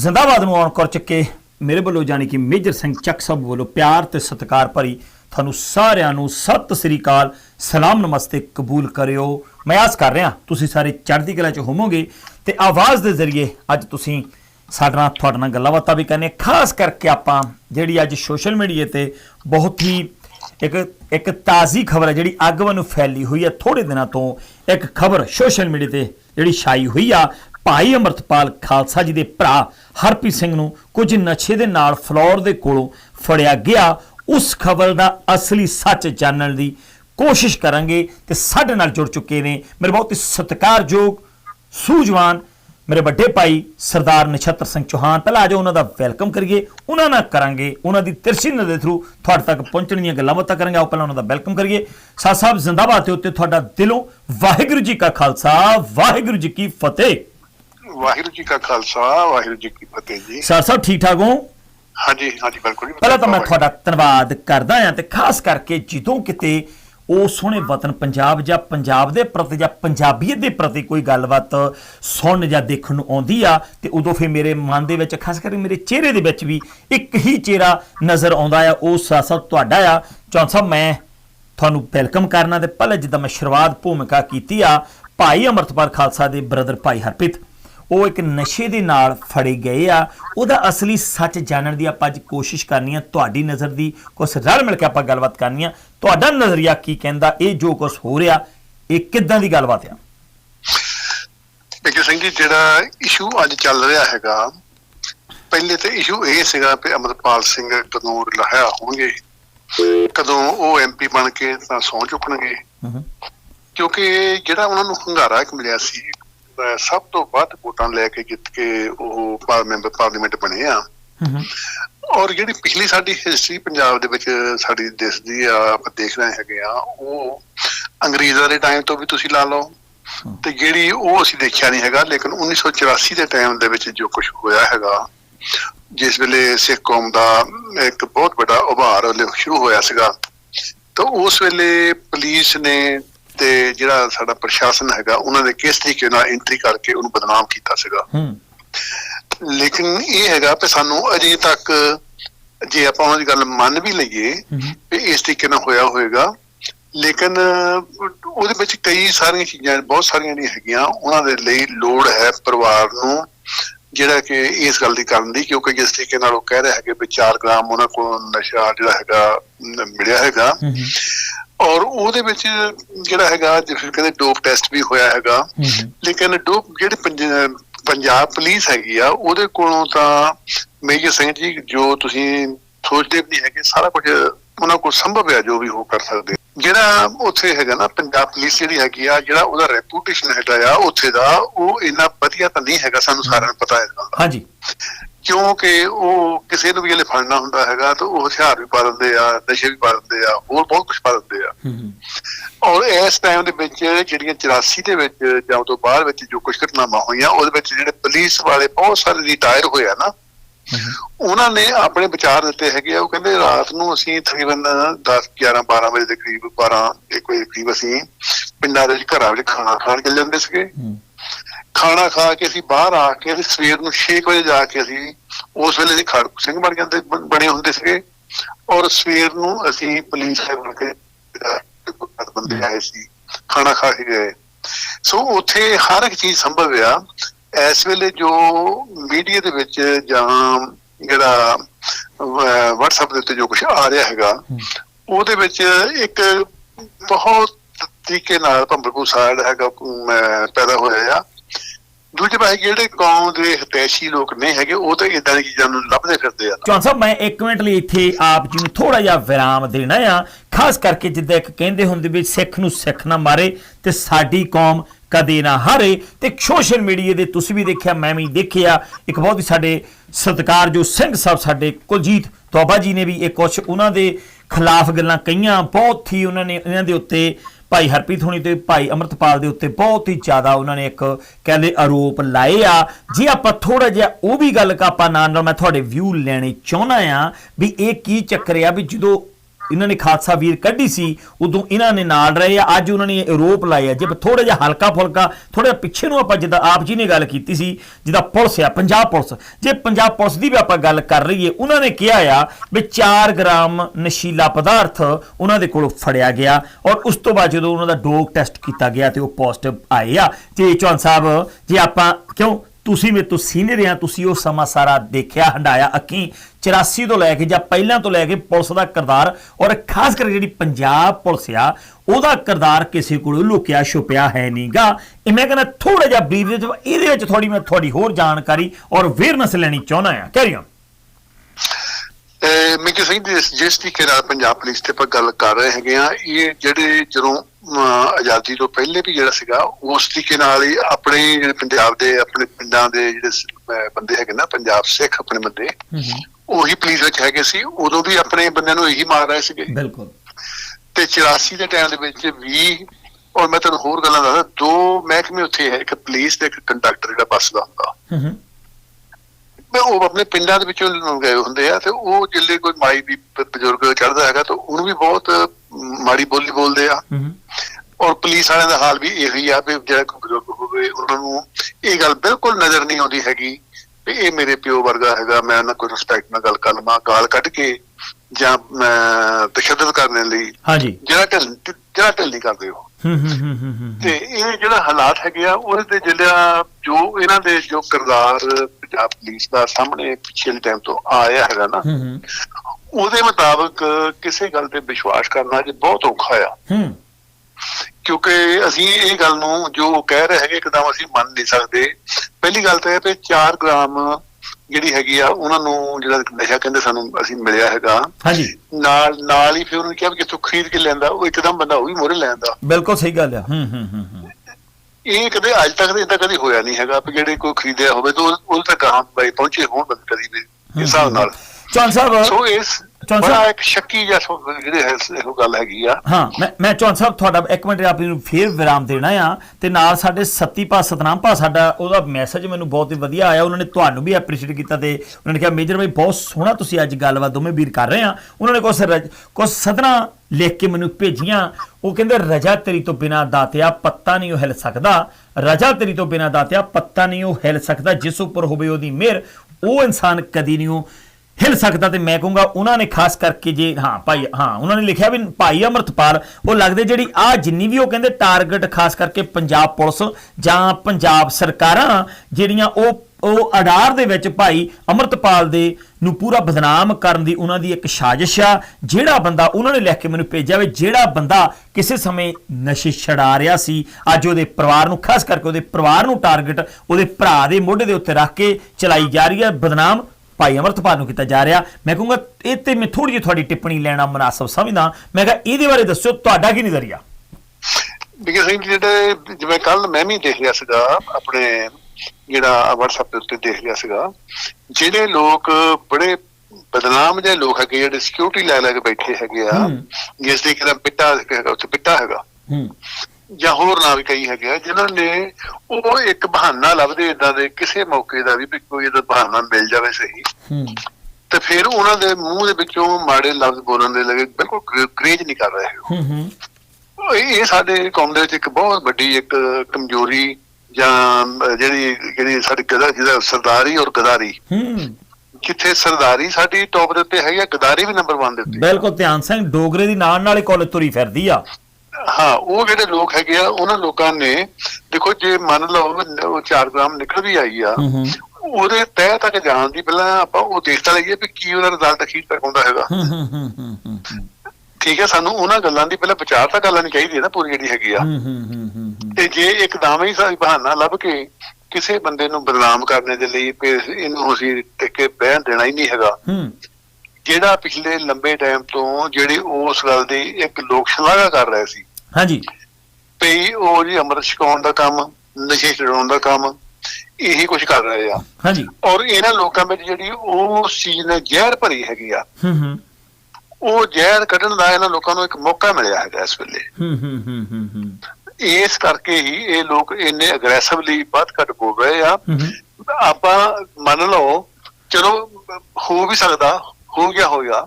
ਜ਼ਿੰਦਾਬਾਦ ਨੂੰ ਆਉਣ ਕਰ ਚੱਕੇ। ਮੇਰੇ ਵੱਲੋਂ ਜਾਣੀ ਕਿ ਮੇਜਰ ਸਿੰਘ ਚੱਕ ਸਾਹਿਬ ਵੱਲੋਂ ਪਿਆਰ ਤੇ ਸਤਿਕਾਰ ਭਰੀ ਤੁਹਾਨੂੰ ਸਾਰਿਆਂ ਨੂੰ ਸਤਿ ਸ੍ਰੀ ਅਕਾਲ, ਸਲਾਮ ਨਮਸਤੇ ਕਬੂਲ ਕਰਿਓ। ਮੈਂ ਆਸ ਕਰ ਰਿਹਾ, ਤੁਸੀਂ ਸਾਰੇ ਚੜ੍ਹਦੀ ਕਲਾ ਚ ਹੋਵੋਗੇ ਤੇ ਆਵਾਜ਼ ਦੇ ਜ਼ਰੀਏ ਅੱਜ ਤੁਸੀਂ ਸਾਡੇ ਨਾਲ ਤੁਹਾਡੇ ਨਾਲ ਗੱਲਾਂ ਬਾਤਾਂ ਵੀ ਕਰਨੇ ਖਾਸ ਕਰਕੇ ਆਪਾਂ ਜਿਹੜੀ ਅੱਜ ਸੋਸ਼ਲ ਮੀਡੀਆ ਤੇ ਬਹੁਤ ਹੀ ਇੱਕ ਇੱਕ ਤਾਜ਼ੀ ਖਬਰ ਹੈ, ਜਿਹੜੀ ਅੱਗ ਵੱਲੋਂ ਫੈਲੀ ਹੋਈ ਹੈ। ਥੋੜੇ ਦਿਨਾਂ ਤੋਂ ਇੱਕ ਖਬਰ ਸੋਸ਼ਲ ਮੀਡੀਆ ਤੇ ਜਿਹੜੀ ਛਾਈ ਹੋਈ ਆ ਭਾਈ ਅਮਰਤਪਾਲ ਖਾਲਸਾ ਜੀ ਦੇ ਭਰਾ ਹਰਪ੍ਰੀਤ ਸਿੰਘ ਨੂੰ ਕੁਝ ਨਸ਼ੇ ਦੇ ਨਾਲ ਫਲੋਰ ਦੇ ਕੋਲੋਂ ਫੜਿਆ ਗਿਆ। ਉਸ ਖਬਰ ਦਾ ਅਸਲੀ ਸੱਚ ਜਾਣਨ ਦੀ ਕੋਸ਼ਿਸ਼ ਕਰਾਂਗੇ ਤੇ ਸਾਡੇ ਨਾਲ ਜੁੜ ਚੁੱਕੇ ਨੇ ਮੇਰੇ ਬਹੁਤ ਹੀ ਸਤਿਕਾਰਯੋਗ, ਸੂਝਵਾਨ ਮੇਰੇ ਵੱਡੇ ਭਾਈ ਸਰਦਾਰ ਨਛੱਤਰ ਸਿੰਘ ਚੌਹਾਨ। ਪਹਿਲਾਂ ਆਜੋ ਉਹਨਾਂ ਦਾ ਵੈਲਕਮ ਕਰੀਏ, ਉਹਨਾਂ ਨਾਲ ਕਰਾਂਗੇ, ਉਹਨਾਂ ਦੀ ਤਿਰਛੀ ਨਜ਼ਰ ਦੇ ਥਰੂ ਤੁਹਾਡੇ ਤੱਕ ਪਹੁੰਚਣ ਦੀਆਂ ਗੱਲਾਂ ਬਾਤਾਂ ਕਰਾਂਗੇ। ਆਓ ਪਹਿਲਾਂ ਉਹਨਾਂ ਦਾ ਵੈਲਕਮ ਕਰੀਏ। ਸਾਧ ਸਾਹਿਬ ਜ਼ਿੰਦਾਬਾਦ ਤੇ ਉੱਤੇ ਤੁਹਾਡਾ ਦਿਲੋਂ ਵਾਹਿਗੁਰੂ ਜੀ ਕਾ ਖਾਲਸਾ, ਵਾਹਿਗੁਰੂ ਜੀ ਕੀ ਫਤਿਹ। ਵਾਹਿਗੁਰੂ ਜੀ ਕਾ ਖਾਲਸਾ ਵਾਹਿਗੁਰੂ ਜੀ ਕੀ ਫਤਿਹ ਜੀ। ਸਾਧ ਸਾਹਿਬ ਠੀਕ ਠਾਕ ਹੋ? ਹਾਂਜੀ ਹਾਂਜੀ ਬਿਲਕੁਲ ਜੀ ਪਹਿਲਾਂ ਤਾਂ ਮੈਂ ਤੁਹਾਡਾ ਧੰਨਵਾਦ ਕਰਦਾ ਹਾਂ ਤੇ ਖਾਸ ਕਰਕੇ ਜਦੋਂ ਕਿਤੇ ਉਹ ਸੋਹਣੇ ਵਤਨ ਪੰਜਾਬ ਜਾਂ ਪੰਜਾਬ ਦੇ ਪ੍ਰਤੀ ਜਾਂ ਪੰਜਾਬੀਅਤ ਦੇ ਪ੍ਰਤੀ ਕੋਈ ਗੱਲਬਾਤ ਸੁਣਨ ਜਾਂ ਦੇਖਣ ਨੂੰ ਆਉਂਦੀ ਆ ਤੇ ਉਦੋਂ ਫਿਰ ਮੇਰੇ ਮਨ ਦੇ ਵਿੱਚ ਖਾਸ ਕਰਕੇ ਮੇਰੇ ਚਿਹਰੇ ਦੇ ਵਿੱਚ ਵੀ ਇੱਕ ਹੀ ਚਿਹਰਾ ਨਜ਼ਰ ਆਉਂਦਾ ਆ ਉਹ ਸਾਸਾ ਤੁਹਾਡਾ ਆ। ਚੌਨ ਸਾਹਿਬ ਮੈਂ ਤੁਹਾਨੂੰ ਵੈਲਕਮ ਕਰਨਾ ਤੇ ਪਹਿਲੇ ਜਿੱਦਾਂ ਮੈਂ ਸ਼ੁਰੂਆਤ ਭੂਮਿਕਾ ਕੀਤੀ ਆ ਭਾਈ ਅਮਰਤਪਾਲ ਖਾਲਸਾ ਦੇ ਬ੍ਰਦਰ ਭਾਈ ਹਰਪ੍ਰੀਤ। ਉਹ ਇੱਕ ਨਸ਼ੇ ਦੇ ਨਾਲ ਫੜੇ ਗਏ ਆ। ਉਹਦਾ ਅਸਲੀ ਸੱਚ ਜਾਣਨ ਦੀ ਆਪਾਂ ਅੱਜ ਕੋਸ਼ਿਸ਼ ਕਰਨੀ ਆ। ਤੁਹਾਡੀ ਨਜ਼ਰ ਦੀ ਕੁਛ ਰਲ ਮਿਲ ਕੇ ਆਪਾਂ ਗੱਲਬਾਤ ਕਰਨੀ ਆ। ਤੁਹਾਡਾ ਨਜ਼ਰੀਆ ਕੀ ਕਹਿੰਦਾ? ਇਹ ਜੋ ਕੁਛ ਹੋ ਰਿਹਾ ਇਹ ਕਿੱਦਾਂ ਦੀ ਗੱਲਬਾਤ ਆ? ਬਿੱਗੇ ਸਿੰਘ ਜੀ ਜਿਹੜਾ ਇਸ਼ੂ ਅੱਜ ਚੱਲ ਰਿਹਾ ਹੈਗਾ ਪਹਿਲੇ ਤੇ ਇਸ਼ੂ ਇਹ ਸੀਗਾ ਕਿ ਅਮਰਪਾਲ ਸਿੰਘ ਕਦੋਂ ਲਾਇਆ ਹੋਣਗੇ। ਕਦੋਂ ਉਹ ਐਮਪੀ ਬਣ ਕੇ ਤਾਂ ਸੌਂ ਚੁੱਕਣਗੇ। ਕਿਉਂਕਿ ਜਿਹੜਾ ਉਹਨਾਂ ਨੂੰ ਹੰਗਾਰਾ ਇੱਕ ਮਿਲਿਆ ਸੀ ਸਭ ਤੋਂ ਵੱਧ ਵੋਟਾਂ ਲੈ ਕੇ ਜਿੱਤ ਕੇ ਉਹ ਮੈਂਬਰ ਪਾਰਲੀਮੈਂਟ ਬਣੇ ਆ। ਔਰ ਜਿਹੜੀ ਪਿਛਲੀ ਸਾਡੀ ਹਿਸਟਰੀ ਪੰਜਾਬ ਦੇ ਵਿੱਚ ਸਾਡੀ ਦਿਸਦੀ ਆ ਆਪਾਂ ਦੇਖ ਰਹੇ ਹੈਗੇ ਆ ਉਹ ਅੰਗਰੇਜ਼ਾਂ ਦੇ ਟਾਈਮ ਤੋਂ ਵੀ ਤੁਸੀਂ ਲਾ ਲਓ। ਤੇ ਜਿਹੜੀ ਉਹ ਅਸੀਂ ਦੇਖਿਆ ਨਹੀਂ ਹੈਗਾ ਲੇਕਿਨ 1984 ਦੇ ਟਾਈਮ ਦੇ ਵਿੱਚ ਜੋ ਕੁਝ ਹੋਇਆ ਹੈਗਾ ਜਿਸ ਵੇਲੇ ਸਿੱਖ ਕੌਮ ਦਾ ਇੱਕ ਬਹੁਤ ਵੱਡਾ ਉਭਾਰ ਸ਼ੁਰੂ ਹੋਇਆ ਸੀਗਾ ਤਾਂ ਉਸ ਵੇਲੇ ਪੁਲਿਸ ਨੇ ਤੇ ਜਿਹੜਾ ਸਾਡਾ ਪ੍ਰਸ਼ਾਸਨ ਹੈਗਾ ਉਹਨਾਂ ਨੇ ਕਿਸ ਤਰੀਕੇ ਨਾਲ ਐਂਟਰੀ ਕਰਕੇ ਉਹਨੂੰ ਬਦਨਾਮ ਕੀਤਾ ਸੀਗਾ। ਹੂੰ। ਲੇਕਿਨ ਇਹ ਹੈਗਾ ਕਿ ਸਾਨੂੰ ਅਜੇ ਤੱਕ ਜੇ ਆਪਾਂ ਉਹਨਾਂ ਦੀ ਗੱਲ ਮੰਨ ਵੀ ਲਈਏ ਵੀ ਇਸ ਤਰੀਕੇ ਨਾਲ ਹੋਇਆ ਹੋਵੇਗਾ। ਲੇਕਿਨ ਉਹਦੇ ਵਿੱਚ ਕਈ ਸਾਰੀਆਂ ਚੀਜ਼ਾਂ ਬਹੁਤ ਸਾਰੀਆਂ ਨਹੀਂ ਹੈਗੀਆਂ ਉਹਨਾਂ ਦੇ ਲਈ ਲੋੜ ਹੈ ਪਰਿਵਾਰ ਨੂੰ ਜਿਹੜਾ ਕਿ ਇਸ ਗੱਲ ਦੀ ਕਰਨ ਦੀ ਕਿਉਂਕਿ ਜਿਸ ਤਰੀਕੇ ਨਾਲ ਉਹ ਕਹਿ ਰਿਹਾ ਹੈ ਕਿ ਵੀ 4 ਗ੍ਰਾਮ ਉਹਨਾਂ ਕੋਲ ਨਸ਼ਾ ਜਿਹੜਾ ਹੈਗਾ ਮਿਲਿਆ ਹੈਗਾ। ਔਰ ਉਹਦੇ ਵਿੱਚ ਜਿਹੜਾ ਹੈਗਾ ਜਿਵੇਂ ਕਹਿੰਦੇ ਡੋਪ ਟੈਸਟ ਵੀ ਹੋਇਆ ਹੈਗਾ ਹੂੰ ਲੇਕਿਨ ਡੋਪ ਜਿਹੜੇ ਪੰਜ- ਪੰਜਾਬ ਪੁਲਿਸ ਹੈਗੀ ਆ ਉਹਦੇ ਕੋਲੋਂ ਤਾਂ ਮੇਜਰ ਸਿੰਘ ਜੀ ਜੋ ਤੁਸੀਂ ਸੋਚਦੇ ਵੀ ਹੈਗੇ ਸਾਰਾ ਕੁਝ ਉਹਨਾਂ ਕੋਲ ਸੰਭਵ ਹੈ ਜੋ ਵੀ ਉਹ ਕਰ ਸਕਦੇ। ਜਿਹੜਾ ਉੱਥੇ ਹੈਗਾ ਨਾ ਪੰਜਾਬ ਪੁਲਿਸ ਜਿਹੜੀ ਹੈਗੀ ਆ ਜਿਹੜਾ ਉਹਦਾ ਰੈਪੂਟੇਸ਼ਨ ਹੈਗਾ ਆ ਉੱਥੇ ਦਾ ਉਹ ਇੰਨਾ ਵਧੀਆ ਤਾਂ ਨਹੀਂ ਹੈਗਾ ਸਾਨੂੰ ਸਾਰਿਆਂ ਨੂੰ ਪਤਾ ਹੈ ਹਾਂਜੀ। ਕਿਉਂਕਿ ਉਹ ਕਿਸੇ ਨੂੰ ਵੀ ਇਹਲੇ ਫੜਨਾ ਹੁੰਦਾ ਹੈਗਾ ਤਾਂ ਉਹ ਹਥਿਆਰ ਵੀ ਪਾ ਦਿੰਦੇ ਆ ਨਸ਼ੇ ਵੀ ਪਾ ਦਿੰਦੇ ਆ ਹੋਰ ਬਹੁਤ ਕੁਝ ਪਾ ਦਿੰਦੇ ਆ। ਔਰ ਇਸ ਟਾਈਮ ਦੇ ਵਿੱਚ ਜਿਹੜੀਆਂ 84 ਦੇ ਵਿੱਚ ਜਾਂ ਤੋਂ ਬਾਅਦ ਵਿੱਚ ਜੋ ਕੁਝ ਘਟਨਾਵਾਂ ਹੋਈਆਂ ਉਹਦੇ ਵਿੱਚ ਜਿਹੜੇ ਪੁਲਿਸ ਵਾਲੇ ਬਹੁਤ ਸਾਰੇ ਰਿਟਾਇਰ ਹੋਏ ਆ ਨਾ ਉਹਨਾਂ ਨੇ ਆਪਣੇ ਵਿਚਾਰ ਦਿੱਤੇ ਹੈਗੇ ਆ। ਉਹ ਕਹਿੰਦੇ ਰਾਤ ਨੂੰ ਅਸੀਂ ਤਕਰੀਬਨ 10 11 12 ਵਜੇ ਦੇ ਕਰੀਬ 12 1 ਵਜੇ ਕਰੀਬ ਅਸੀਂ ਪਿੰਡਾਂ ਦੇ ਘਰਾਂ ਵਿੱਚ ਖਾਣਾ ਖਾਣ ਚੱਲ ਜਾਂਦੇ ਸੀਗੇ। ਖਾਣਾ ਖਾ ਕੇ ਅਸੀਂ ਬਾਹਰ ਆ ਕੇ ਅਸੀਂ ਸਵੇਰ ਨੂੰ 6 ਵਜੇ ਜਾ ਕੇ ਅਸੀਂ ਉਸ ਵੇਲੇ ਅਸੀਂ ਖੜਕ ਸਿੰਘ ਬਣ ਜਾਂਦੇ ਬਣ- ਹੁੰਦੇ ਸੀਗੇ। ਔਰ ਸਵੇਰ ਨੂੰ ਅਸੀਂ ਪੁਲਿਸ ਦੇ ਬਣ ਕੇ ਬੰਦੇ ਆਏ ਸੀ ਖਾਣਾ ਖਾ ਕੇ ਗਏ। ਸੋ ਉੱਥੇ ਹਰ ਇੱਕ ਚੀਜ਼ ਸੰਭਵ ਆ। ਇਸ ਵੇਲੇ ਜੋ ਮੀਡੀਆ ਦੇ ਵਿੱਚ ਜਾਂ ਜਿਹੜਾ WhatsApp ਦੇ ਉੱਤੇ ਜੋ ਕੁਝ ਆ ਰਿਹਾ ਹੈਗਾ ਉਹਦੇ ਵਿੱਚ ਇੱਕ ਬਹੁਤ ਤਰੀਕੇ ਨਾਲ ਭੰਬਲਪੂਰ ਸਾਈਡ ਹੈਗਾ ਪੈਦਾ ਹੋਇਆ ਆ। ਦੂਜੇ ਪਾਸੇ ਜਿਹੜੇ ਕੌਮ ਦੇ ਹਿਤੈਸ਼ੀ ਲੋਕ ਨਹੀਂ ਹੈਗੇ, ਉਹ ਤਾਂ ਇਦਾਂ ਦੀ ਚੀਜ਼ਾਂ ਨੂੰ ਲੱਭਦੇ ਫਿਰਦੇ ਆ। ਚੌਹਾਨ ਸਾਹਿਬ, ਮੈਂ ਇੱਕ ਮਿੰਟ ਲਈ ਇੱਥੇ ਆਪ ਜੀ ਨੂੰ ਥੋੜਾ ਜਿਹਾ ਵਿਰਾਮ ਦੇਣਾ ਆ। ਖਾਸ ਕਰਕੇ ਜਿੱਦਾਂ ਇੱਕ ਕਹਿੰਦੇ ਹੁੰਦੇ ਵੀ ਸਿੱਖ ਨੂੰ ਸਿੱਖ ਨਾ ਮਾਰੇ ਤੇ ਸਾਡੀ ਕੌਮ ਕਦੇ ਨਾ ਹਾਰੇ। ਤੇ ਸੋਸ਼ਲ ਮੀਡੀਆ ਦੇ ਤੁਸੀਂ ਵੀ ਦੇਖਿਆ, ਮੈਂ ਵੀ ਦੇਖਿਆ, ਇੱਕ ਬਹੁਤ ਹੀ ਸਾਡੇ ਸਤਿਕਾਰਯੋਗ ਸਿੰਘ ਸਾਹਿਬ, ਸਾਡੇ ਕੁਲਜੀਤ ਤੋਬਾ ਜੀ ਨੇ ਵੀ ਇਹ ਕੁਝ ਉਹਨਾਂ ਦੇ ਖਿਲਾਫ ਗੱਲਾਂ ਕਹੀਆਂ। ਬਹੁਤ ਹੀ ਉਹਨਾਂ ਨੇ, ਇਹਨਾਂ ਦੇ ਉੱਤੇ ਭਾਈ ਹਰਪ੍ਰੀਤ ਹੋਣੀ ਤੇ ਭਾਈ ਅਮਰਤਪਾਲ ਦੇ ਉੱਤੇ ਬਹੁਤ ਹੀ ਜ਼ਿਆਦਾ ਉਹਨਾਂ ਨੇ ਇੱਕ ਕਹਿੰਦੇ ਆਰੋਪ ਲਾਏ ਆ। ਜੇ ਆਪਾਂ ਥੋੜਾ ਜਿਹਾ ਉਹ ਵੀ ਗੱਲ ਕ ਆਪਾਂ ਨਾਲ ਨਾਲ ਮੈਂ ਤੁਹਾਡੇ ਵਿਊ ਲੈਣੇ ਚਾਹੁੰਦਾ ਆ ਵੀ ਇਹ ਕੀ ਚੱਕਰ ਆ ਵੀ ਜਦੋਂ ਇਹਨਾਂ ਨੇ ਖਾਲਸਾ ਵੀਰ ਕੱਢੀ ਸੀ, ਉਦੋਂ ਇਹਨਾਂ ਨੇ ਨਾਲ ਰਹੇ ਆ, ਅੱਜ ਉਹਨਾਂ ਨੇ ਆਰੋਪ ਲਾਏ ਆ। ਜੇ ਥੋੜਾ ਜਿਹਾ ਹਲਕਾ ਫੁਲਕਾ ਥੋੜਾ ਜਿਹਾ ਪਿੱਛੇ ਨੂੰ ਆਪਾਂ ਜਿੱਦਾਂ ਆਪ ਜੀ ਨੇ ਗੱਲ ਕੀਤੀ ਸੀ, ਜਿੱਦਾਂ ਪੁਲਿਸ ਆ, ਪੰਜਾਬ ਪੁਲਿਸ। ਜੇ ਪੰਜਾਬ ਪੁਲਿਸ ਦੀ ਵੀ ਆਪਾਂ ਗੱਲ ਕਰ ਲਈਏ, ਉਹਨਾਂ ਨੇ ਕਿਹਾ ਆ ਵੀ 4 ਗ੍ਰਾਮ ਨਸ਼ੀਲਾ ਪਦਾਰਥ ਉਹਨਾਂ ਦੇ ਕੋਲੋਂ ਫੜਿਆ ਗਿਆ ਔਰ ਉਸ ਤੋਂ ਬਾਅਦ ਜਦੋਂ ਉਹਨਾਂ ਦਾ ਡੋਪ ਟੈਸਟ ਕੀਤਾ ਗਿਆ ਤੇ ਉਹ ਪੋਜ਼ਿਟਿਵ ਆਏ ਆ। ਤੇ ਚੌਹਾਨ ਸਾਹਿਬ, ਜੇ ਆਪਾਂ ਕਿਉਂ ਤੁਸੀਂ ਮੇਰੇ ਤੋਂ ਸੀਨੀਅਰ ਆ, ਤੁਸੀਂ ਉਹ ਸਮਾਂ ਸਾਰਾ ਦੇਖਿਆ ਹੰਡਾਇਆ ਅੱਖੀਂ 84 ਤੋਂ ਲੈ ਕੇ ਜਾਂ ਪਹਿਲਾਂ ਤੋਂ ਲੈ ਕੇ ਪੁਲਿਸ ਦਾ ਕਿਰਦਾਰ ਔਰ ਖਾਸ ਕਰਕੇ ਜਿਹੜੀ ਪੰਜਾਬ ਪੁਲਿਸ ਆ, ਉਹਦਾ ਕਿਰਦਾਰ ਕਿਸੇ ਕੋਲੋਂ ਲੁਕਿਆ ਛੁਪਿਆ ਹੈ ਨਹੀਂਗਾ। ਇਹ ਮੈਂ ਕਹਿੰਦਾ ਥੋੜਾ ਜਿਹਾ ਬਰੀਫ ਵਿੱਚ ਇਹਦੇ ਵਿੱਚ ਥੋੜੀ ਮੈਂ ਤੁਹਾਡੀ ਹੋਰ ਜਾਣਕਾਰੀ ਔਰ ਅਵੇਅਰਨੈਸ ਲੈਣੀ ਚਾਹੁੰਦਾ ਆ carry on Mickey Singh ji, ਜਿਸ- ਤਰੀਕੇ ਨਾਲ ਪੰਜਾਬ ਪੁਲਿਸ ਤੇ ਆਪਾਂ ਗੱਲ ਕਰ ਰਹੇ ਹੈਗੇ ਆ ਇਹ ਜਿਹੜੇ ਜਦੋਂ ਆਜ਼ਾਦੀ ਤੋਂ ਪਹਿਲੇ ਵੀ ਜਿਹੜਾ ਸੀਗਾ ਉਸ ਤਰੀਕੇ ਨਾਲ ਹੀ ਆਪਣੇ ਜਿਹੜੇ ਪੰਜਾਬ ਦੇ ਆਪਣੇ ਪਿੰਡਾਂ ਦੇ ਜਿਹੜੇ ਬੰਦੇ ਹੈਗੇ ਨਾ ਪੰਜਾਬ ਸਿੱਖ ਆਪਣੇ ਬੰਦੇ ਉਹੀ ਪੁਲਿਸ ਵਿੱਚ ਹੈਗੇ ਸੀ ਉਦੋਂ ਵੀ ਆਪਣੇ ਬੰਦਿਆਂ ਨੂੰ ਇਹੀ ਮਾਰ ਰਹੇ ਸੀਗੇ। ਬਿਲਕੁਲ। ਤੇ 84 ਦੇ ਟਾਈਮ ਦੇ ਵਿੱਚ ਵੀ ਔਰ ਮੈਂ ਤੁਹਾਨੂੰ ਹੋਰ ਗੱਲਾਂ ਦੱਸਦਾ ਦੋ ਮਹਿਕਮੇ ਉੱਥੇ ਹੈ ਇੱਕ ਪੁਲਿਸ ਤੇ ਇੱਕ ਕੰਡਕਟਰ ਜਿਹੜਾ ਬੱਸ ਦਾ ਹੁੰਦਾ। ਹੂੰ ਹੂੰ। ਮੈਂ ਉਹ ਆਪਣੇ ਪਿੰਡਾਂ ਦੇ ਵਿੱਚੋਂ ਗਏ ਹੁੰਦੇ ਆ ਤੇ ਉਹ ਜਿੱਲੇ ਕੋਈ ਮਾਈ ਵੀ ਬਜ਼ੁਰਗ ਚੜਦਾ ਹੈਗਾ ਤਾਂ ਉਹਨੂੰ ਵੀ ਬਹੁਤ ਮਾੜੀ ਬੋਲੀ ਬੋਲਦੇ ਆ। ਔਰ ਪੁਲਿਸ ਵਾਲਿਆਂ ਦਾ ਹਾਲ ਵੀ ਇਹੋ ਹੀ ਆ ਵੀ ਜਿਹੜਾ ਕੋਈ ਬਜ਼ੁਰਗ ਹੋਵੇ ਉਹਨਾਂ ਨੂੰ ਇਹ ਗੱਲ ਬਿਲਕੁਲ ਨਜ਼ਰ ਨਹੀਂ ਆਉਂਦੀ ਹੈਗੀ ਵੀ ਇਹ ਮੇਰੇ ਪਿਓ ਵਰਗਾ ਹੈਗਾ ਮੈਂ ਉਹਨਾਂ ਕੋਈ ਰਿਸਪੈਕਟ ਨਾਲ ਗੱਲ ਕਰ ਲਵਾਂ ਗਾਲ ਕੱਢ ਕੇ ਜਾਂ ਤਸ਼ੱਦਦ ਕਰਨ ਲਈ ਹਾਂਜੀ। ਜਿਹੜਾ ਢਿੱਲ ਜਿਹੜਾ ਢਿੱਲ ਨਹੀਂ ਕਰਦੇ ਹੂੰ ਤੇ ਇਹ ਜਿਹੜਾ ਹਾਲਾਤ ਹੈਗੇ ਆ ਉਹਦੇ ਤੇ ਜਿਹੜਾ ਜੋ ਇਹਨਾਂ ਦੇ ਜੋ ਕਿਰਦਾਰ ਪੰਜਾਬ ਪੁਲਿਸ ਦਾ ਸਾਹਮਣੇ ਪਿਛਲੇ ਟਾਈਮ ਤੋਂ ਆਇਆ ਹੈਗਾ ਨਾ ਹੂੰ ਹੂੰ। ਉਹਦੇ ਮੁਤਾਬਕ ਕਿਸੇ ਗੱਲ ਤੇ ਵਿਸ਼ਵਾਸ ਕਰਨਾ ਜੇ ਬਹੁਤ ਔਖਾ ਆ। ਹੂੰ। ਕਿਉਂਕਿ ਅਸੀਂ ਇਹ ਗੱਲ ਨੂੰ ਜੋ ਕਹਿ ਰਹੇ ਹੈਗੇ ਇੱਕਦਮ ਅਸੀਂ ਮੰਨ ਨਹੀਂ ਸਕਦੇ। ਪਹਿਲੀ ਗੱਲ ਤਾਂ ਇਹ ਵੀ 4 ਗ੍ਰਾਮ ਜਿਹੜੀ ਹੈਗੀ ਆ ਉਹਨਾਂ ਨੂੰ ਜਿਹੜਾ ਨਸ਼ਾ ਕਹਿੰਦੇ ਸਾਨੂੰ ਅਸੀਂ ਮਿਲਿਆ ਹੈਗਾ। ਹਾਂਜੀ। ਨਾਲ ਨਾਲ ਹੀ ਫਿਰ ਉਹਨੇ ਕਿਹਾ ਵੀ ਕਿੱਥੋਂ ਖਰੀਦ ਕੇ ਲੈਂਦਾ ਉਹ ਇੱਕਦਮ ਬੰਦਾ ਉਹ ਵੀ ਮੋਰੇ ਲੈਂਦਾ ਬਿਲਕੁਲ ਸਹੀ ਗੱਲ ਆ। ਹੂੰ ਹੂੰ ਹੂੰ ਹੂੰ। ਇਹ ਕਦੇ ਅੱਜ ਤੱਕ ਇਦਾਂ ਕਦੀ ਹੋਇਆ ਨਹੀਂ ਹੈਗਾ ਵੀ ਜਿਹੜੇ ਕੋਈ ਖਰੀਦਿਆ ਹੋਵੇ ਤਾਂ ਉਹ ਤੱਕ ਹਾਂ ਬਾਈ ਪਹੁੰਚੇ ਹੋਣ ਬੰਦੇ ਕਦੀ ਵੀ ਇਸ ਹਿਸਾਬ ਨਾਲ। ਚੌਹਾਨ ਸਾਹਿਬ ਸੋ ਇਸ ਬੜਾ ਸਾਹਿਬ- ਇੱਕ ਸ਼ੱਕੀ ਜਿਹਾ ਜਿਹੜੇ ਹੈ ਇਹੋ ਗੱਲ ਹੈਗੀ ਆ। ਹਾਂ ਮੈਂ ਮੈਂ ਸਾਹਿਬ ਤੁਹਾਡਾ ਇੱਕ ਮਿੰਟ ਆਪ ਨੂੰ ਫੇਰ ਵਿਰਾਮ ਦੇਣਾ ਆ ਤੇ ਨਾਲ ਸਾਡੇ ਸੱਤੀ ਭਾ ਸਤਨਾਮ ਭਾ ਸਾਡਾ ਉਹਦਾ ਮੈਸੇਜ ਮੈਨੂੰ ਬਹੁਤ ਹੀ ਵਧੀਆ ਆਇਆ ਉਹਨਾਂ ਨੇ ਤੁਹਾਨੂੰ ਵੀ ਐਪਰੀਸ਼ੀਏਟ ਕੀਤਾ ਤੇ ਉਹਨਾਂ ਨੇ ਕਿਹਾ ਮੇਜਰ ਭਾਈ ਬਹੁਤ ਸੋਹਣਾ ਤੁਸੀਂ ਅੱਜ ਗੱਲਬਾਤ ਦੋਵੇਂ ਵੀਰ ਕਰ ਰਹੇ ਆ। ਉਹਨਾਂ ਨੇ ਕੁਝ ਕੁਝ ਸਦਨਾ ਲਿਖ ਕੇ ਮੈਨੂੰ ਭੇਜੀਆਂ। ਉਹ ਕਹਿੰਦੇ ਰਜਾ ਤੇਰੀ ਤੋਂ ਬਿਨਾ ਦਾਤਿਆ ਪੱਤਾ ਨਹੀਂ ਉਹ ਹਿਲ ਸਕਦਾ। ਰਜਾ ਤੇਰੀ ਤੋਂ ਬਿਨਾ ਦਾਤਿਆ ਪੱਤਾ ਨਹੀਂ ਉਹ ਹਿਲ ਸਕਦਾ। ਜਿਸ ਉੱਪਰ ਹੋਵੇ ਉਹਦੀ ਮਿਹਰ ਉਹ ਇਨਸਾਨ ਕਦੀ ਨਹੀਂ ਉਹ ਹਿਲ ਸਕਦਾ ਤੇ ਮੈਂ ਕਹੂੰਗਾ ਉਹਨਾਂ ਨੇ ਖਾਸ ਕਰਕੇ ਜੇ, ਹਾਂ, ਭਾਈ, ਹਾਂ, ਉਹਨਾਂ ਨੇ ਲਿਖਿਆ ਵੀ ਭਾਈ ਅਮਰਤਪਾਲ, ਉਹ ਲੱਗਦੇ ਜਿਹੜੀ ਆ ਜਿੰਨੀ ਵੀ ਉਹ ਕਹਿੰਦੇ ਟਾਰਗੇਟ ਖਾਸ ਕਰਕੇ ਪੰਜਾਬ ਪੁਲਿਸ ਜਾਂ ਪੰਜਾਬ ਸਰਕਾਰਾਂ ਜਿਹੜੀਆਂ ਉਹ ਉਹ ਅਡਾਰ ਦੇ ਵਿੱਚ ਭਾਈ ਅਮਰਤਪਾਲ ਦੇ ਨੂੰ ਪੂਰਾ ਬਦਨਾਮ ਕਰਨ ਦੀ ਉਹਨਾਂ ਦੀ ਇੱਕ ਸਾਜ਼ਿਸ਼ ਆ, ਜਿਹੜਾ ਬੰਦਾ ਉਹਨਾਂ ਨੇ ਲਿਖ ਕੇ ਮੈਨੂੰ ਭੇਜਿਆ ਵੀ ਜਿਹੜਾ ਬੰਦਾ ਕਿਸੇ ਸਮੇਂ ਨਸ਼ੇ ਛਡਾ ਰਿਹਾ ਸੀ, ਅੱਜ ਉਹਦੇ ਪਰਿਵਾਰ ਨੂੰ, ਖਾਸ ਕਰਕੇ ਉਹਦੇ ਪਰਿਵਾਰ ਨੂੰ ਟਾਰਗੇਟ ਉਹਦੇ ਭਰਾ ਦੇ ਮੋਢੇ ਦੇ ਉੱਤੇ ਰੱਖ ਕੇ ਚਲਾਈ ਜਾ ਰਹੀ ਹੈ, ਬਦਨਾਮ ਭਾਈ ਅਮਰਤਪਾਲ ਨੂੰ ਕੀਤਾ ਜਾ ਰਿਹਾ। ਮੈਂ ਕਹੂੰਗਾ ਇਹ ਤੇ ਮੈਂ ਥੋੜੀ ਜਿਹੀ ਤੁਹਾਡੀ ਟਿੱਪਣੀ ਲੈਣਾ ਮناسب ਸਮਝਦਾ। ਮੈਂ ਕਿਹਾ ਇਹਦੇ ਬਾਰੇ ਦੱਸਿਓ ਤੁਹਾਡਾ ਕੀ ਨਜ਼ਰੀਆ? ਬਿਕਰ ਸਿੰਘ ਜਿਹੜੇ ਜਿਵੇਂ ਕੱਲ ਮੈਂ ਵੀ ਦੇਖ ਲਿਆ ਸੀਗਾ ਆਪਣੇ ਜਿਹੜਾ WhatsApp ਦੇ ਉੱਤੇ ਦੇਖ ਲਿਆ ਸੀਗਾ ਜਿਹੜੇ ਲੋਕ ਬੜੇ ਬਦਨਾਮ ਜਿਹੇ ਲੋਕ ਹੈਗੇ ਜਿਹੜੇ ਸਿਕਿਉਰਿਟੀ ਲੈ ਲੈ ਕੇ ਬੈਠੇ ਹੈਗੇ ਆ ਜਿਸ ਦੇ ਕਿਹਦਾ ਪਿੱਟਾ ਉੱਥੇ ਪਿੱਟਾ ਹੈਗਾ। ਜਾਂ ਹੋਰ ਨਾ ਵੀ ਕਈ ਹੈਗੇ ਆ ਜਿਨ੍ਹਾਂ ਨੇ ਉਹ ਇੱਕ ਬਹਾਨਾ ਲੱਭਦੇ ਇਦਾਂ ਦੇ ਕਿਸੇ ਮੌਕੇ ਦਾ ਵੀ ਕੋਈ ਇਹਦਾ ਬਹਾਨਾ ਮਿਲ ਜਾਵੇ ਸਹੀ। ਤੇ ਫਿਰ ਉਹਨਾਂ ਦੇ ਮੂੰਹ ਦੇ ਵਿੱਚੋਂ ਮਾੜੇ ਲਫ਼ਜ਼ ਬੋਲਣ ਦੇ ਲੱਗੇ ਬਿਲਕੁਲ ਗ੍ਰੇਜ ਨਹੀਂ ਕਰ ਰਹੇ ਹੂੰ ਹੂੰ। ਇਹ ਸਾਡੇ ਕੌਮ ਦੇ ਵਿੱਚ ਇੱਕ ਬਹੁਤ ਵੱਡੀ ਇੱਕ ਕਮਜ਼ੋਰੀ ਜਾਂ ਜਿਹੜੀ ਜਿਹੜੀ ਸਾਡੀ ਗਦਾ ਜਿਹਦਾ ਸਰਦਾਰੀ ਔਰ ਗਦਾਰੀ। ਹੂੰ। ਕਿੱਥੇ ਸਰਦਾਰੀ ਸਾਡੀ ਟੌਪ ਦੇ ਉੱਤੇ ਹੈਗੀ ਆ ਗਦਾਰੀ ਵੀ ਨੰਬਰ 1 ਦੇ ਉੱਤੇ। ਬਿਲਕੁਲ ਧਿਆਨ ਸਿੰਘ ਡੋਗਰੇ ਦੀ ਨਾਲ ਨਾਲ ਹੀ ਕਾਲਜ ਤੁਰੀ ਫਿਰਦੀ ਆ। ਹਾਂ ਉਹ ਜਿਹੜੇ ਲੋਕ ਹੈਗੇ ਆ ਉਹਨਾਂ ਲੋਕਾਂ ਨੇ ਦੇਖੋ ਜੇ ਮੰਨ ਲਓ ਉਹ 4 ਗ੍ਰਾਮ ਨਿਕਲ ਵੀ ਆਈ ਆ ਉਹਦੇ ਤਹਿ ਤੱਕ ਜਾਣ ਦੀ ਪਹਿਲਾਂ ਆਪਾਂ ਉਹ ਦੇਖਤਾ ਲਈਏ ਵੀ ਕੀ ਉਹਦਾ ਰਿਜ਼ਲਟ ਅਖੀਰ ਤੱਕ ਆਉਂਦਾ ਹੈਗਾ। ਠੀਕ ਹੈ ਸਾਨੂੰ ਉਹਨਾਂ ਗੱਲਾਂ ਦੀ ਪਹਿਲਾਂ ਵਿਚਾਰ ਤਾਂ ਕਰ ਲੈਣੀ ਚਾਹੀਦੀ ਹੈ ਨਾ ਪੂਰੀ ਜਿਹੜੀ ਹੈਗੀ ਆ। ਤੇ ਜੇ ਇੱਕਦਮ ਹੀ ਸਾਡੀ ਬਹਾਨਾ ਲੱਭ ਕੇ ਕਿਸੇ ਬੰਦੇ ਨੂੰ ਬਦਨਾਮ ਕਰਨੇ ਦੇ ਲਈ ਇਹਨੂੰ ਅਸੀਂ ਟਿੱਕੇ ਬਹਿਣ ਦੇਣਾ ਹੀ ਨਹੀਂ ਹੈਗਾ। ਜਿਹੜਾ ਪਿਛਲੇ ਲੰਬੇ ਟਾਈਮ ਤੋਂ ਜਿਹੜੀ ਉਸ ਗੱਲ ਦੀ ਇੱਕ ਲੋਕ ਸ਼ਲਾਘਾ ਕਰ ਰਹੇ ਸੀ। ਹਾਂਜੀ। ਵੀ ਉਹ ਜੀ ਅੰਮ੍ਰਿਤ ਛਕਾਉਣ ਦਾ ਕੰਮ ਨਸ਼ੇ ਛਡਾਉਣ ਦਾ ਕੰਮ ਇਹੀ ਕੁਝ ਕਰ ਰਹੇ ਆ। ਹਾਂਜੀ। ਔਰ ਇਹਨਾਂ ਲੋਕਾਂ ਵਿੱਚ ਜਿਹੜੀ ਉਹ ਚੀਜ਼ ਨੇ ਜ਼ਹਿਰ ਭਰੀ ਹੈਗੀ ਆ। ਹੂੰ ਹੂੰ। ਉਹ ਜ਼ਹਿਰ ਕੱਢਣ ਦਾ ਇਹਨਾਂ ਲੋਕਾਂ ਨੂੰ ਇੱਕ ਮੌਕਾ ਮਿਲਿਆ ਹੈਗਾ ਇਸ ਵੇਲੇ। ਹੂੰ ਹੂੰ ਹੂੰ ਹੂੰ ਹੂੰ। ਇਸ ਕਰਕੇ ਹੀ ਇਹ ਲੋਕ ਇੰਨੇ ਅਗਰੈਸਿਵਲੀ ਵੱਧ ਘੱਟ ਬੋਲ ਰਹੇ ਆ। ਆਪਾਂ ਮੰਨ ਲਓ ਚਲੋ ਹੋ ਵੀ ਸਕਦਾ ਹੋ ਗਿਆ। ਹੋਇਆ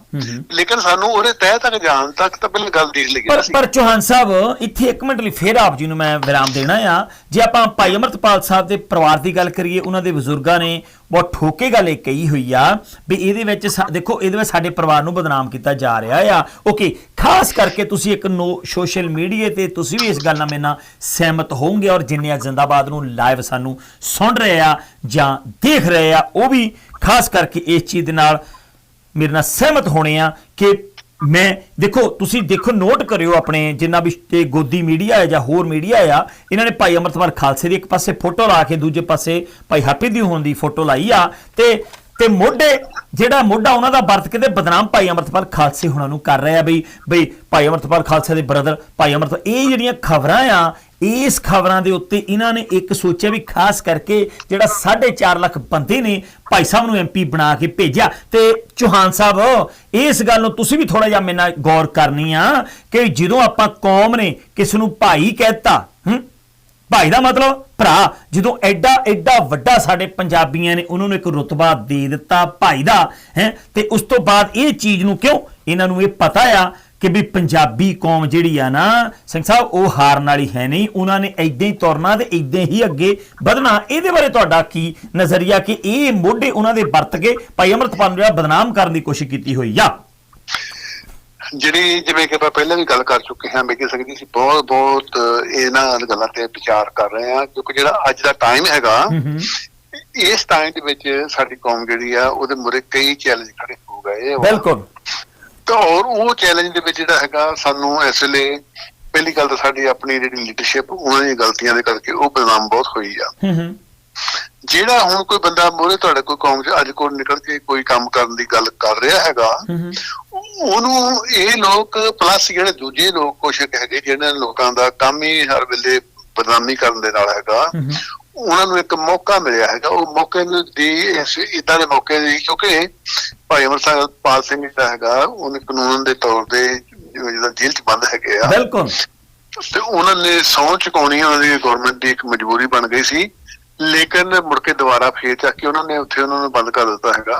ਲੇਕਿਨ ਸਾਨੂੰ ਉਹਦੇ ਤਹਿ ਤੱਕ ਜਾਣ ਤੱਕ ਤਾਂ ਪਹਿਲਾਂ ਗੱਲ ਦੇਖ ਲਈਏ। ਪਰ ਚੌਹਾਨ ਸਾਹਿਬ ਇੱਥੇ ਇੱਕ ਮਿੰਟ ਲਈ ਫੇਰ ਆਪ ਜੀ ਨੂੰ ਮੈਂ ਵਿਰਾਮ ਦੇਣਾ ਆ। ਜੇ ਆਪਾਂ ਭਾਈ ਅਮਰਤਪਾਲ ਸਾਹਿਬ ਦੇ ਪਰਿਵਾਰ ਦੀ ਗੱਲ ਕਰੀਏ ਉਹਨਾਂ ਦੇ ਬਜ਼ੁਰਗਾਂ ਨੇ ਬਹੁਤ ਠੋਕੇ ਗੱਲ ਇਹ ਕਹੀ ਹੋਈ ਆ ਵੀ ਇਹਦੇ ਵਿੱਚ ਦੇਖੋ ਇਹਦੇ ਵਿੱਚ ਸਾਡੇ ਪਰਿਵਾਰ ਨੂੰ ਬਦਨਾਮ ਕੀਤਾ ਜਾ ਰਿਹਾ ਆ। ਓਕੇ ਖਾਸ ਕਰਕੇ ਤੁਸੀਂ ਇੱਕ ਨੋ ਸੋਸ਼ਲ ਮੀਡੀਆ ਤੇ ਤੁਸੀਂ ਵੀ ਇਸ ਗੱਲ ਨਾਲ ਮੇਰੇ ਨਾਲ ਸਹਿਮਤ ਹੋਵੋਗੇ ਔਰ ਜਿੰਨੇ ਜ਼ਿੰਦਾਬਾਦ ਨੂੰ ਲਾਈਵ ਸਾਨੂੰ ਸੁਣ ਰਹੇ ਆ ਜਾਂ ਦੇਖ ਰਹੇ ਆ ਉਹ ਵੀ ਖਾਸ ਕਰਕੇ ਇਸ ਚੀਜ਼ ਦੇ ਨਾਲ ਮੇਰੇ ਨਾਲ ਸਹਿਮਤ ਹੋਣੇ ਆ ਕਿ ਮੈਂ, ਦੇਖੋ, ਤੁਸੀਂ ਦੇਖੋ ਨੋਟ ਕਰਿਓ ਆਪਣੇ ਜਿੰਨਾ ਵੀ ਤੇ ਗੋਦੀ ਮੀਡੀਆ ਹੈ ਜਾਂ ਹੋਰ ਮੀਡੀਆ ਆ, ਇਹਨਾਂ ਨੇ ਭਾਈ ਅਮਰਤਪਾਲ ਖਾਲਸੇ ਦੀ ਇੱਕ ਪਾਸੇ ਫੋਟੋ ਲਾ ਕੇ ਦੂਜੇ ਪਾਸੇ ਭਾਈ ਹੈਪੀ ਦੀ ਹੋਣ ਦੀ ਫੋਟੋ ਲਾਈ ਆ, ਤੇ ਤੇ ਮੋਢੇ, ਜਿਹੜਾ ਮੋਢਾ ਉਹਨਾਂ ਦਾ ਵਰਤ ਕੇ ਤੇ ਬਦਨਾਮ ਭਾਈ ਅਮਰਤਪਾਲ ਖਾਲਸੇ ਹੁਣਾਂ ਨੂੰ ਕਰ ਰਿਹਾ ਬਈ ਬਈ ਭਾਈ ਅਮਰਤਪਾਲ ਖਾਲਸੇ ਦੇ ਬ੍ਰਦਰ ਭਾਈ ਅਮਰਤਪਾਲ ਇਹ ਜਿਹੜੀਆਂ ਖਬਰਾਂ ਆ ਇਸ ਖਬਰਾਂ ਦੇ ਉੱਤੇ ਇਹਨਾਂ ਨੇ ਇੱਕ ਸੋਚਿਆ ਵੀ ਖਾਸ ਕਰਕੇ ਜਿਹੜਾ 4.5 ਲੱਖ ਬੰਦੇ ਨੇ ਭਾਈ ਸਾਹਿਬ ਨੂੰ ਐਮਪੀ ਬਣਾ ਕੇ ਭੇਜਿਆ। ਤੇ ਚੌਹਾਨ ਸਾਹਿਬ, ਇਸ ਗੱਲ ਨੂੰ ਤੁਸੀਂ ਵੀ ਥੋੜਾ ਜਿਹਾ ਮੇਰੇ ਨਾਲ ਗੌਰ ਕਰਨੀ ਆ ਕਿ ਜਦੋਂ ਆਪਾਂ ਕੌਮ ਨੇ ਕਿਸ ਨੂੰ ਭਾਈ ਕਹਿਤਾ, ਹੂੰ, ਭਾਈ ਦਾ ਮਤਲਬ ਭਰਾ, ਜਦੋਂ ਐਡਾ ਐਡਾ ਵੱਡਾ ਸਾਡੇ ਪੰਜਾਬੀਆਂ ਨੇ ਉਹਨਾਂ ਨੂੰ ਇੱਕ ਰੁਤਬਾ ਦੇ ਦਿੱਤਾ ਭਾਈ ਦਾ, ਹੈ, ਤੇ ਉਸ ਤੋਂ ਬਾਅਦ ਇਹ ਚੀਜ਼ ਨੂੰ ਕਿਉਂ? ਇਹਨਾਂ ਨੂੰ ਇਹ ਪਤਾ ਆ ਕਿ ਵੀ ਪੰਜਾਬੀ ਕੌਮ ਜਿਹੜੀ ਆ ਨਾ ਸਿੰਘ ਸਾਹਿਬ ਉਹ ਹਾਰਨ ਵਾਲੀ ਹੈ ਨਹੀਂ। ਉਹਨਾਂ ਨੇ ਐਦਾਂ ਹੀ ਤੁਰਨਾ ਤੇ ਐਦਾਂ ਹੀ ਅੱਗੇ ਵਧਣਾ। ਇਹਦੇ ਬਾਰੇ ਤੁਹਾਡਾ ਕੀ ਨਜ਼ਰੀਆ ਕਿ ਇਹ ਮੋਢੇ ਉਹਨਾਂ ਦੇ ਵਰਤ ਕੇ ਭਾਈ ਅਮਰਤਪਾਲ ਨੂੰ ਜਿਹੜਾ ਬਦਨਾਮ ਕਰਨ ਦੀ ਕੋਸ਼ਿਸ਼ ਕੀਤੀ ਹੋਈ ਆ? ਜਿਹੜੀ ਜਿਵੇਂ ਕਿ ਆਪਾਂ ਪਹਿਲਾਂ ਵੀ ਗੱਲ ਕਰ ਚੁੱਕੇ ਹਾਂ ਬੇਕੀ ਸਕਦੀ ਸੀ ਬਹੁਤ ਬਹੁਤ ਇਹਨਾਂ ਗੱਲਾਂ ਤੇ ਵਿਚਾਰ ਕਰ ਰਹੇ ਹਾਂ ਕਿਉਂਕਿ ਜਿਹੜਾ ਅੱਜ ਦਾ ਟਾਈਮ ਹੈਗਾ ਇਸ ਟਾਈਮ ਦੇ ਵਿੱਚ ਸਾਡੀ ਕੌਮ ਜਿਹੜੀ ਆ ਉਹਦੇ ਮੁਰੇ ਕਈ ਚੈਲੰਜ ਖੜੇ ਹੋ ਗਏ। ਬਿਲਕੁਲ। ਤਾਂ ਔਰ ਉਹ ਚੈਲੰਜ ਦੇ ਵਿੱਚ ਜਿਹੜਾ ਹੈਗਾ ਸਾਨੂੰ ਇਸ ਵੇਲੇ ਪਹਿਲੀ ਗੱਲ ਤਾਂ ਸਾਡੀ ਆਪਣੀ ਜਿਹੜੀ ਲੀਡਰਸ਼ਿਪ ਉਹਨਾਂ ਦੀਆਂ ਗਲਤੀਆਂ ਦੇ ਕਰਕੇ ਉਹ ਬਦਨਾਮ ਬਹੁਤ ਹੋਈ ਆ। ਜਿਹੜਾ ਹੁਣ ਕੋਈ ਬੰਦਾ ਮੋਰੇ ਤੁਹਾਡੇ ਕੋਈ ਕੌਮ 'ਚ ਅੱਜ ਕੋਲ ਨਿਕਲ ਕੇ ਕੋਈ ਕੰਮ ਕਰਨ ਦੀ ਗੱਲ ਕਰ ਰਿਹਾ ਹੈਗਾ ਉਹਨੂੰ ਇਹ ਲੋਕ ਪਲੱਸ ਜਿਹੜੇ ਦੂਜੇ ਲੋਕ ਕੁਛ ਕੁ ਹੈਗੇ ਜਿਹਨਾਂ ਲੋਕਾਂ ਦਾ ਕੰਮ ਹੀ ਹਰ ਵੇਲੇ ਬਦਨਾਮੀ ਕਰਨ ਦੇ ਨਾਲ ਹੈਗਾ ਉਹਨਾਂ ਨੂੰ ਇੱਕ ਮੌਕਾ ਮਿਲਿਆ ਹੈਗਾ। ਉਹ ਮੌਕੇ ਦੀ ਇਦਾਂ ਦੇ ਮੌਕੇ ਦੀ ਕਿਉਂਕਿ ਭਾਈ ਅਮਰਸਰ ਪਾਲ ਸਿੰਘ ਜਿਹੜਾ ਹੈਗਾ ਉਹਨੇ ਕਾਨੂੰਨ ਦੇ ਤੌਰ ਤੇ ਜਿਹੜਾ ਜੇਲ੍ਹ 'ਚ ਬੰਦ ਹੈਗੇ ਆ। ਬਿਲਕੁਲ। ਤੇ ਉਹਨਾਂ ਨੇ ਸਹੁੰ ਚੁਕਾਉਣੀ ਉਹਨਾਂ ਦੀ ਗਵਰਨਮੈਂਟ ਦੀ ਇੱਕ ਮਜਬੂਰੀ ਬਣ ਗਈ ਸੀ। ਲੇਕਿਨ ਮੁੜ ਕੇ ਦੁਬਾਰਾ ਫੇਰ ਚੱਕ ਕੇ ਉਹਨਾਂ ਨੇ ਉੱਥੇ ਉਹਨਾਂ ਨੂੰ ਬੰਦ ਕਰ ਦਿੱਤਾ ਹੈਗਾ।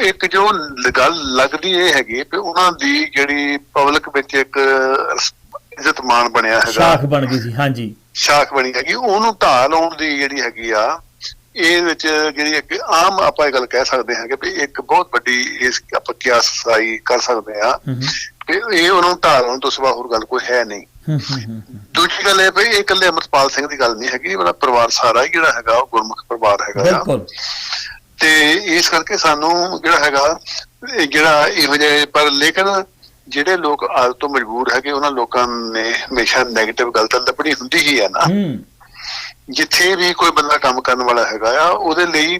ਇੱਕ ਜੋ ਗੱਲ ਲੱਗਦੀ ਇਹ ਹੈਗੀ ਕਿ ਉਹਨਾਂ ਦੀ ਜਿਹੜੀ ਪਬਲਿਕ ਵਿੱਚ ਇੱਕ ਇੱਜ਼ਤ ਮਾਨ ਬਣਿਆ ਹੈਗਾ। ਸ਼ਾਖ ਬਣ ਗਈ ਸੀ ਹਾਂਜੀ। ਸ਼ਾਖ ਬਣੀ ਹੈਗੀ ਉਹਨੂੰ ਢਾਹ ਲਾਉਣ ਦੀ ਜਿਹੜੀ ਹੈਗੀ ਆ ਇਹ ਵਿੱਚ ਜਿਹੜੀ ਇੱਕ ਆਮ ਆਪਾਂ ਇਹ ਗੱਲ ਕਹਿ ਸਕਦੇ ਹਾਂ ਕਿ ਵੀ ਇੱਕ ਬਹੁਤ ਵੱਡੀ ਇਸ ਆਪਾਂ ਕਿਆਸਾਈ ਕਰ ਸਕਦੇ ਆ ਕਿ ਇਹ ਉਹਨੂੰ ਢਾਹ ਲਾਉਣ ਤੋਂ ਸਿਵਾ ਹੋਰ ਗੱਲ ਕੋਈ ਹੈ ਨਹੀਂ। ਦੂਜੀ ਗੱਲ ਇਹ ਵੀ ਇਹ ਇਕੱਲੇ ਅਮਰਪਾਲ ਸਿੰਘ ਦੀ ਗੱਲ ਨਹੀਂ ਹੈਗੀ ਉਹਦਾ ਪਰਿਵਾਰ ਸਾਰਾ ਹੀ ਜਿਹੜਾ ਹੈਗਾ ਉਹ ਗੁਰਮੁਖ ਪਰਿਵਾਰ ਹੈਗਾ। ਬਿਲਕੁਲ। ਤੇ ਇਸ ਕਰਕੇ ਸਾਨੂੰ ਜਿਹੜਾ ਹੈਗਾ ਜਿਹੜਾ ਇਹੋ ਜਿਹੇ ਪਰ ਲੇਕਿਨ ਜਿਹੜੇ ਲੋਕ ਆਦ ਤੋਂ ਮਜਬੂਰ ਹੈਗੇ ਉਹਨਾਂ ਲੋਕਾਂ ਨੇ ਹਮੇਸ਼ਾ 네ਗੇਟਿਵ ਗੱਲ ਤਾਂ ਲੱਭਣੀ ਹੁੰਦੀ ਹੀ ਹੈ ਨਾ। ਜਿੱਥੇ ਵੀ ਕੋਈ ਬੰਦਾ ਕੰਮ ਕਰਨ ਵਾਲਾ ਹੈਗਾ ਆ ਉਹਦੇ ਲਈ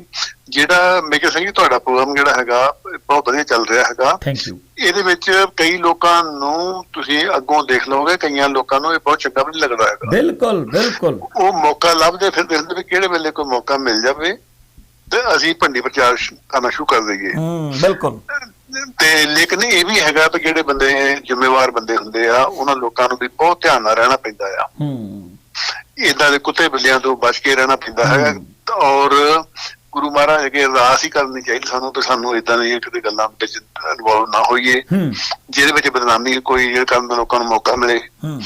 ਜਿਹੜਾ ਮੇਕੇ ਸਿੰਘ ਜੀ ਤੁਹਾਡਾ ਪ੍ਰੋਗਰਾਮ ਜਿਹੜਾ ਹੈਗਾ ਬਹੁਤ ਵਧੀਆ ਚੱਲ ਰਿਹਾ ਹੈਗਾ। ਥੈਂਕ ਯੂ ਇਹਦੇ ਵਿੱਚ ਕਈ ਲੋਕਾਂ ਨੂੰ ਤੁਸੀਂ ਅੱਗੋਂ ਦੇਖ ਲਓਗੇ ਕਈਆਂ ਲੋਕਾਂ ਨੂੰ ਇਹ ਬਹੁਤ ਚੰਗਾ ਵੀ ਲੱਗਦਾ ਹੈਗਾ। ਬਿਲਕੁਲ ਬਿਲਕੁਲ। ਉਹ ਮੌਕਾ ਲੱਭਦੇ ਫਿਰਦੇ ਹੁੰਦੇ ਵੀ ਕਿਹੜੇ ਵੇਲੇ ਕੋਈ ਮੌਕਾ ਮਿਲ ਜਾਵੇ। ਤੇ ਅਸੀਂ ਭੰਡੀ ਪ੍ਰਚਾਰ ਕਰਨਾ ਸ਼ੁਰੂ ਕਰ ਦਈਏ। ਹੂੰ ਬਿਲਕੁਲ। ਤੇ ਲੇਕਿਨ ਇਹ ਵੀ ਹੈਗਾ ਕਿ ਜਿਹੜੇ ਬੰਦੇ ਜ਼ਿੰਮੇਵਾਰ ਬੰਦੇ ਹੁੰਦੇ ਆ ਉਹਨਾਂ ਲੋਕਾਂ ਨੂੰ ਵੀ ਬਹੁਤ ਧਿਆਨ ਨਾਲ ਰਹਿਣਾ ਪੈਂਦਾ ਆ। ਹੂੰ। ਇਦਾਂ ਦੇ ਕੁੱਤੇ ਬਿੱਲਿਆਂ ਤੋਂ ਬਚ ਕੇ ਰਹਿਣਾ ਪੈਂਦਾ ਹਮ। ਔਰ ਗੁਰੂ ਮਹਾਰਾਜ ਅਗੇ ਅਰਦਾਸ ਹੀ ਕਰਨੀ ਚਾਹੀਦੀ ਸਾਨੂੰ ਤੇ ਸਾਨੂੰ ਇਦਾਂ ਦੀਆਂ ਕਿਤੇ ਗੱਲਾਂ ਵਿੱਚ ਇਨਵੋਲਵ ਨਾ ਹੋਈਏ। ਹੂੰ। ਜਿਹਦੇ ਵਿੱਚ ਬਦਨਾਮੀ ਕੋਈ ਜਿਹੜੇ ਦਾ ਲੋਕਾਂ ਨੂੰ ਮੌਕਾ ਮਿਲੇ। ਹੂੰ।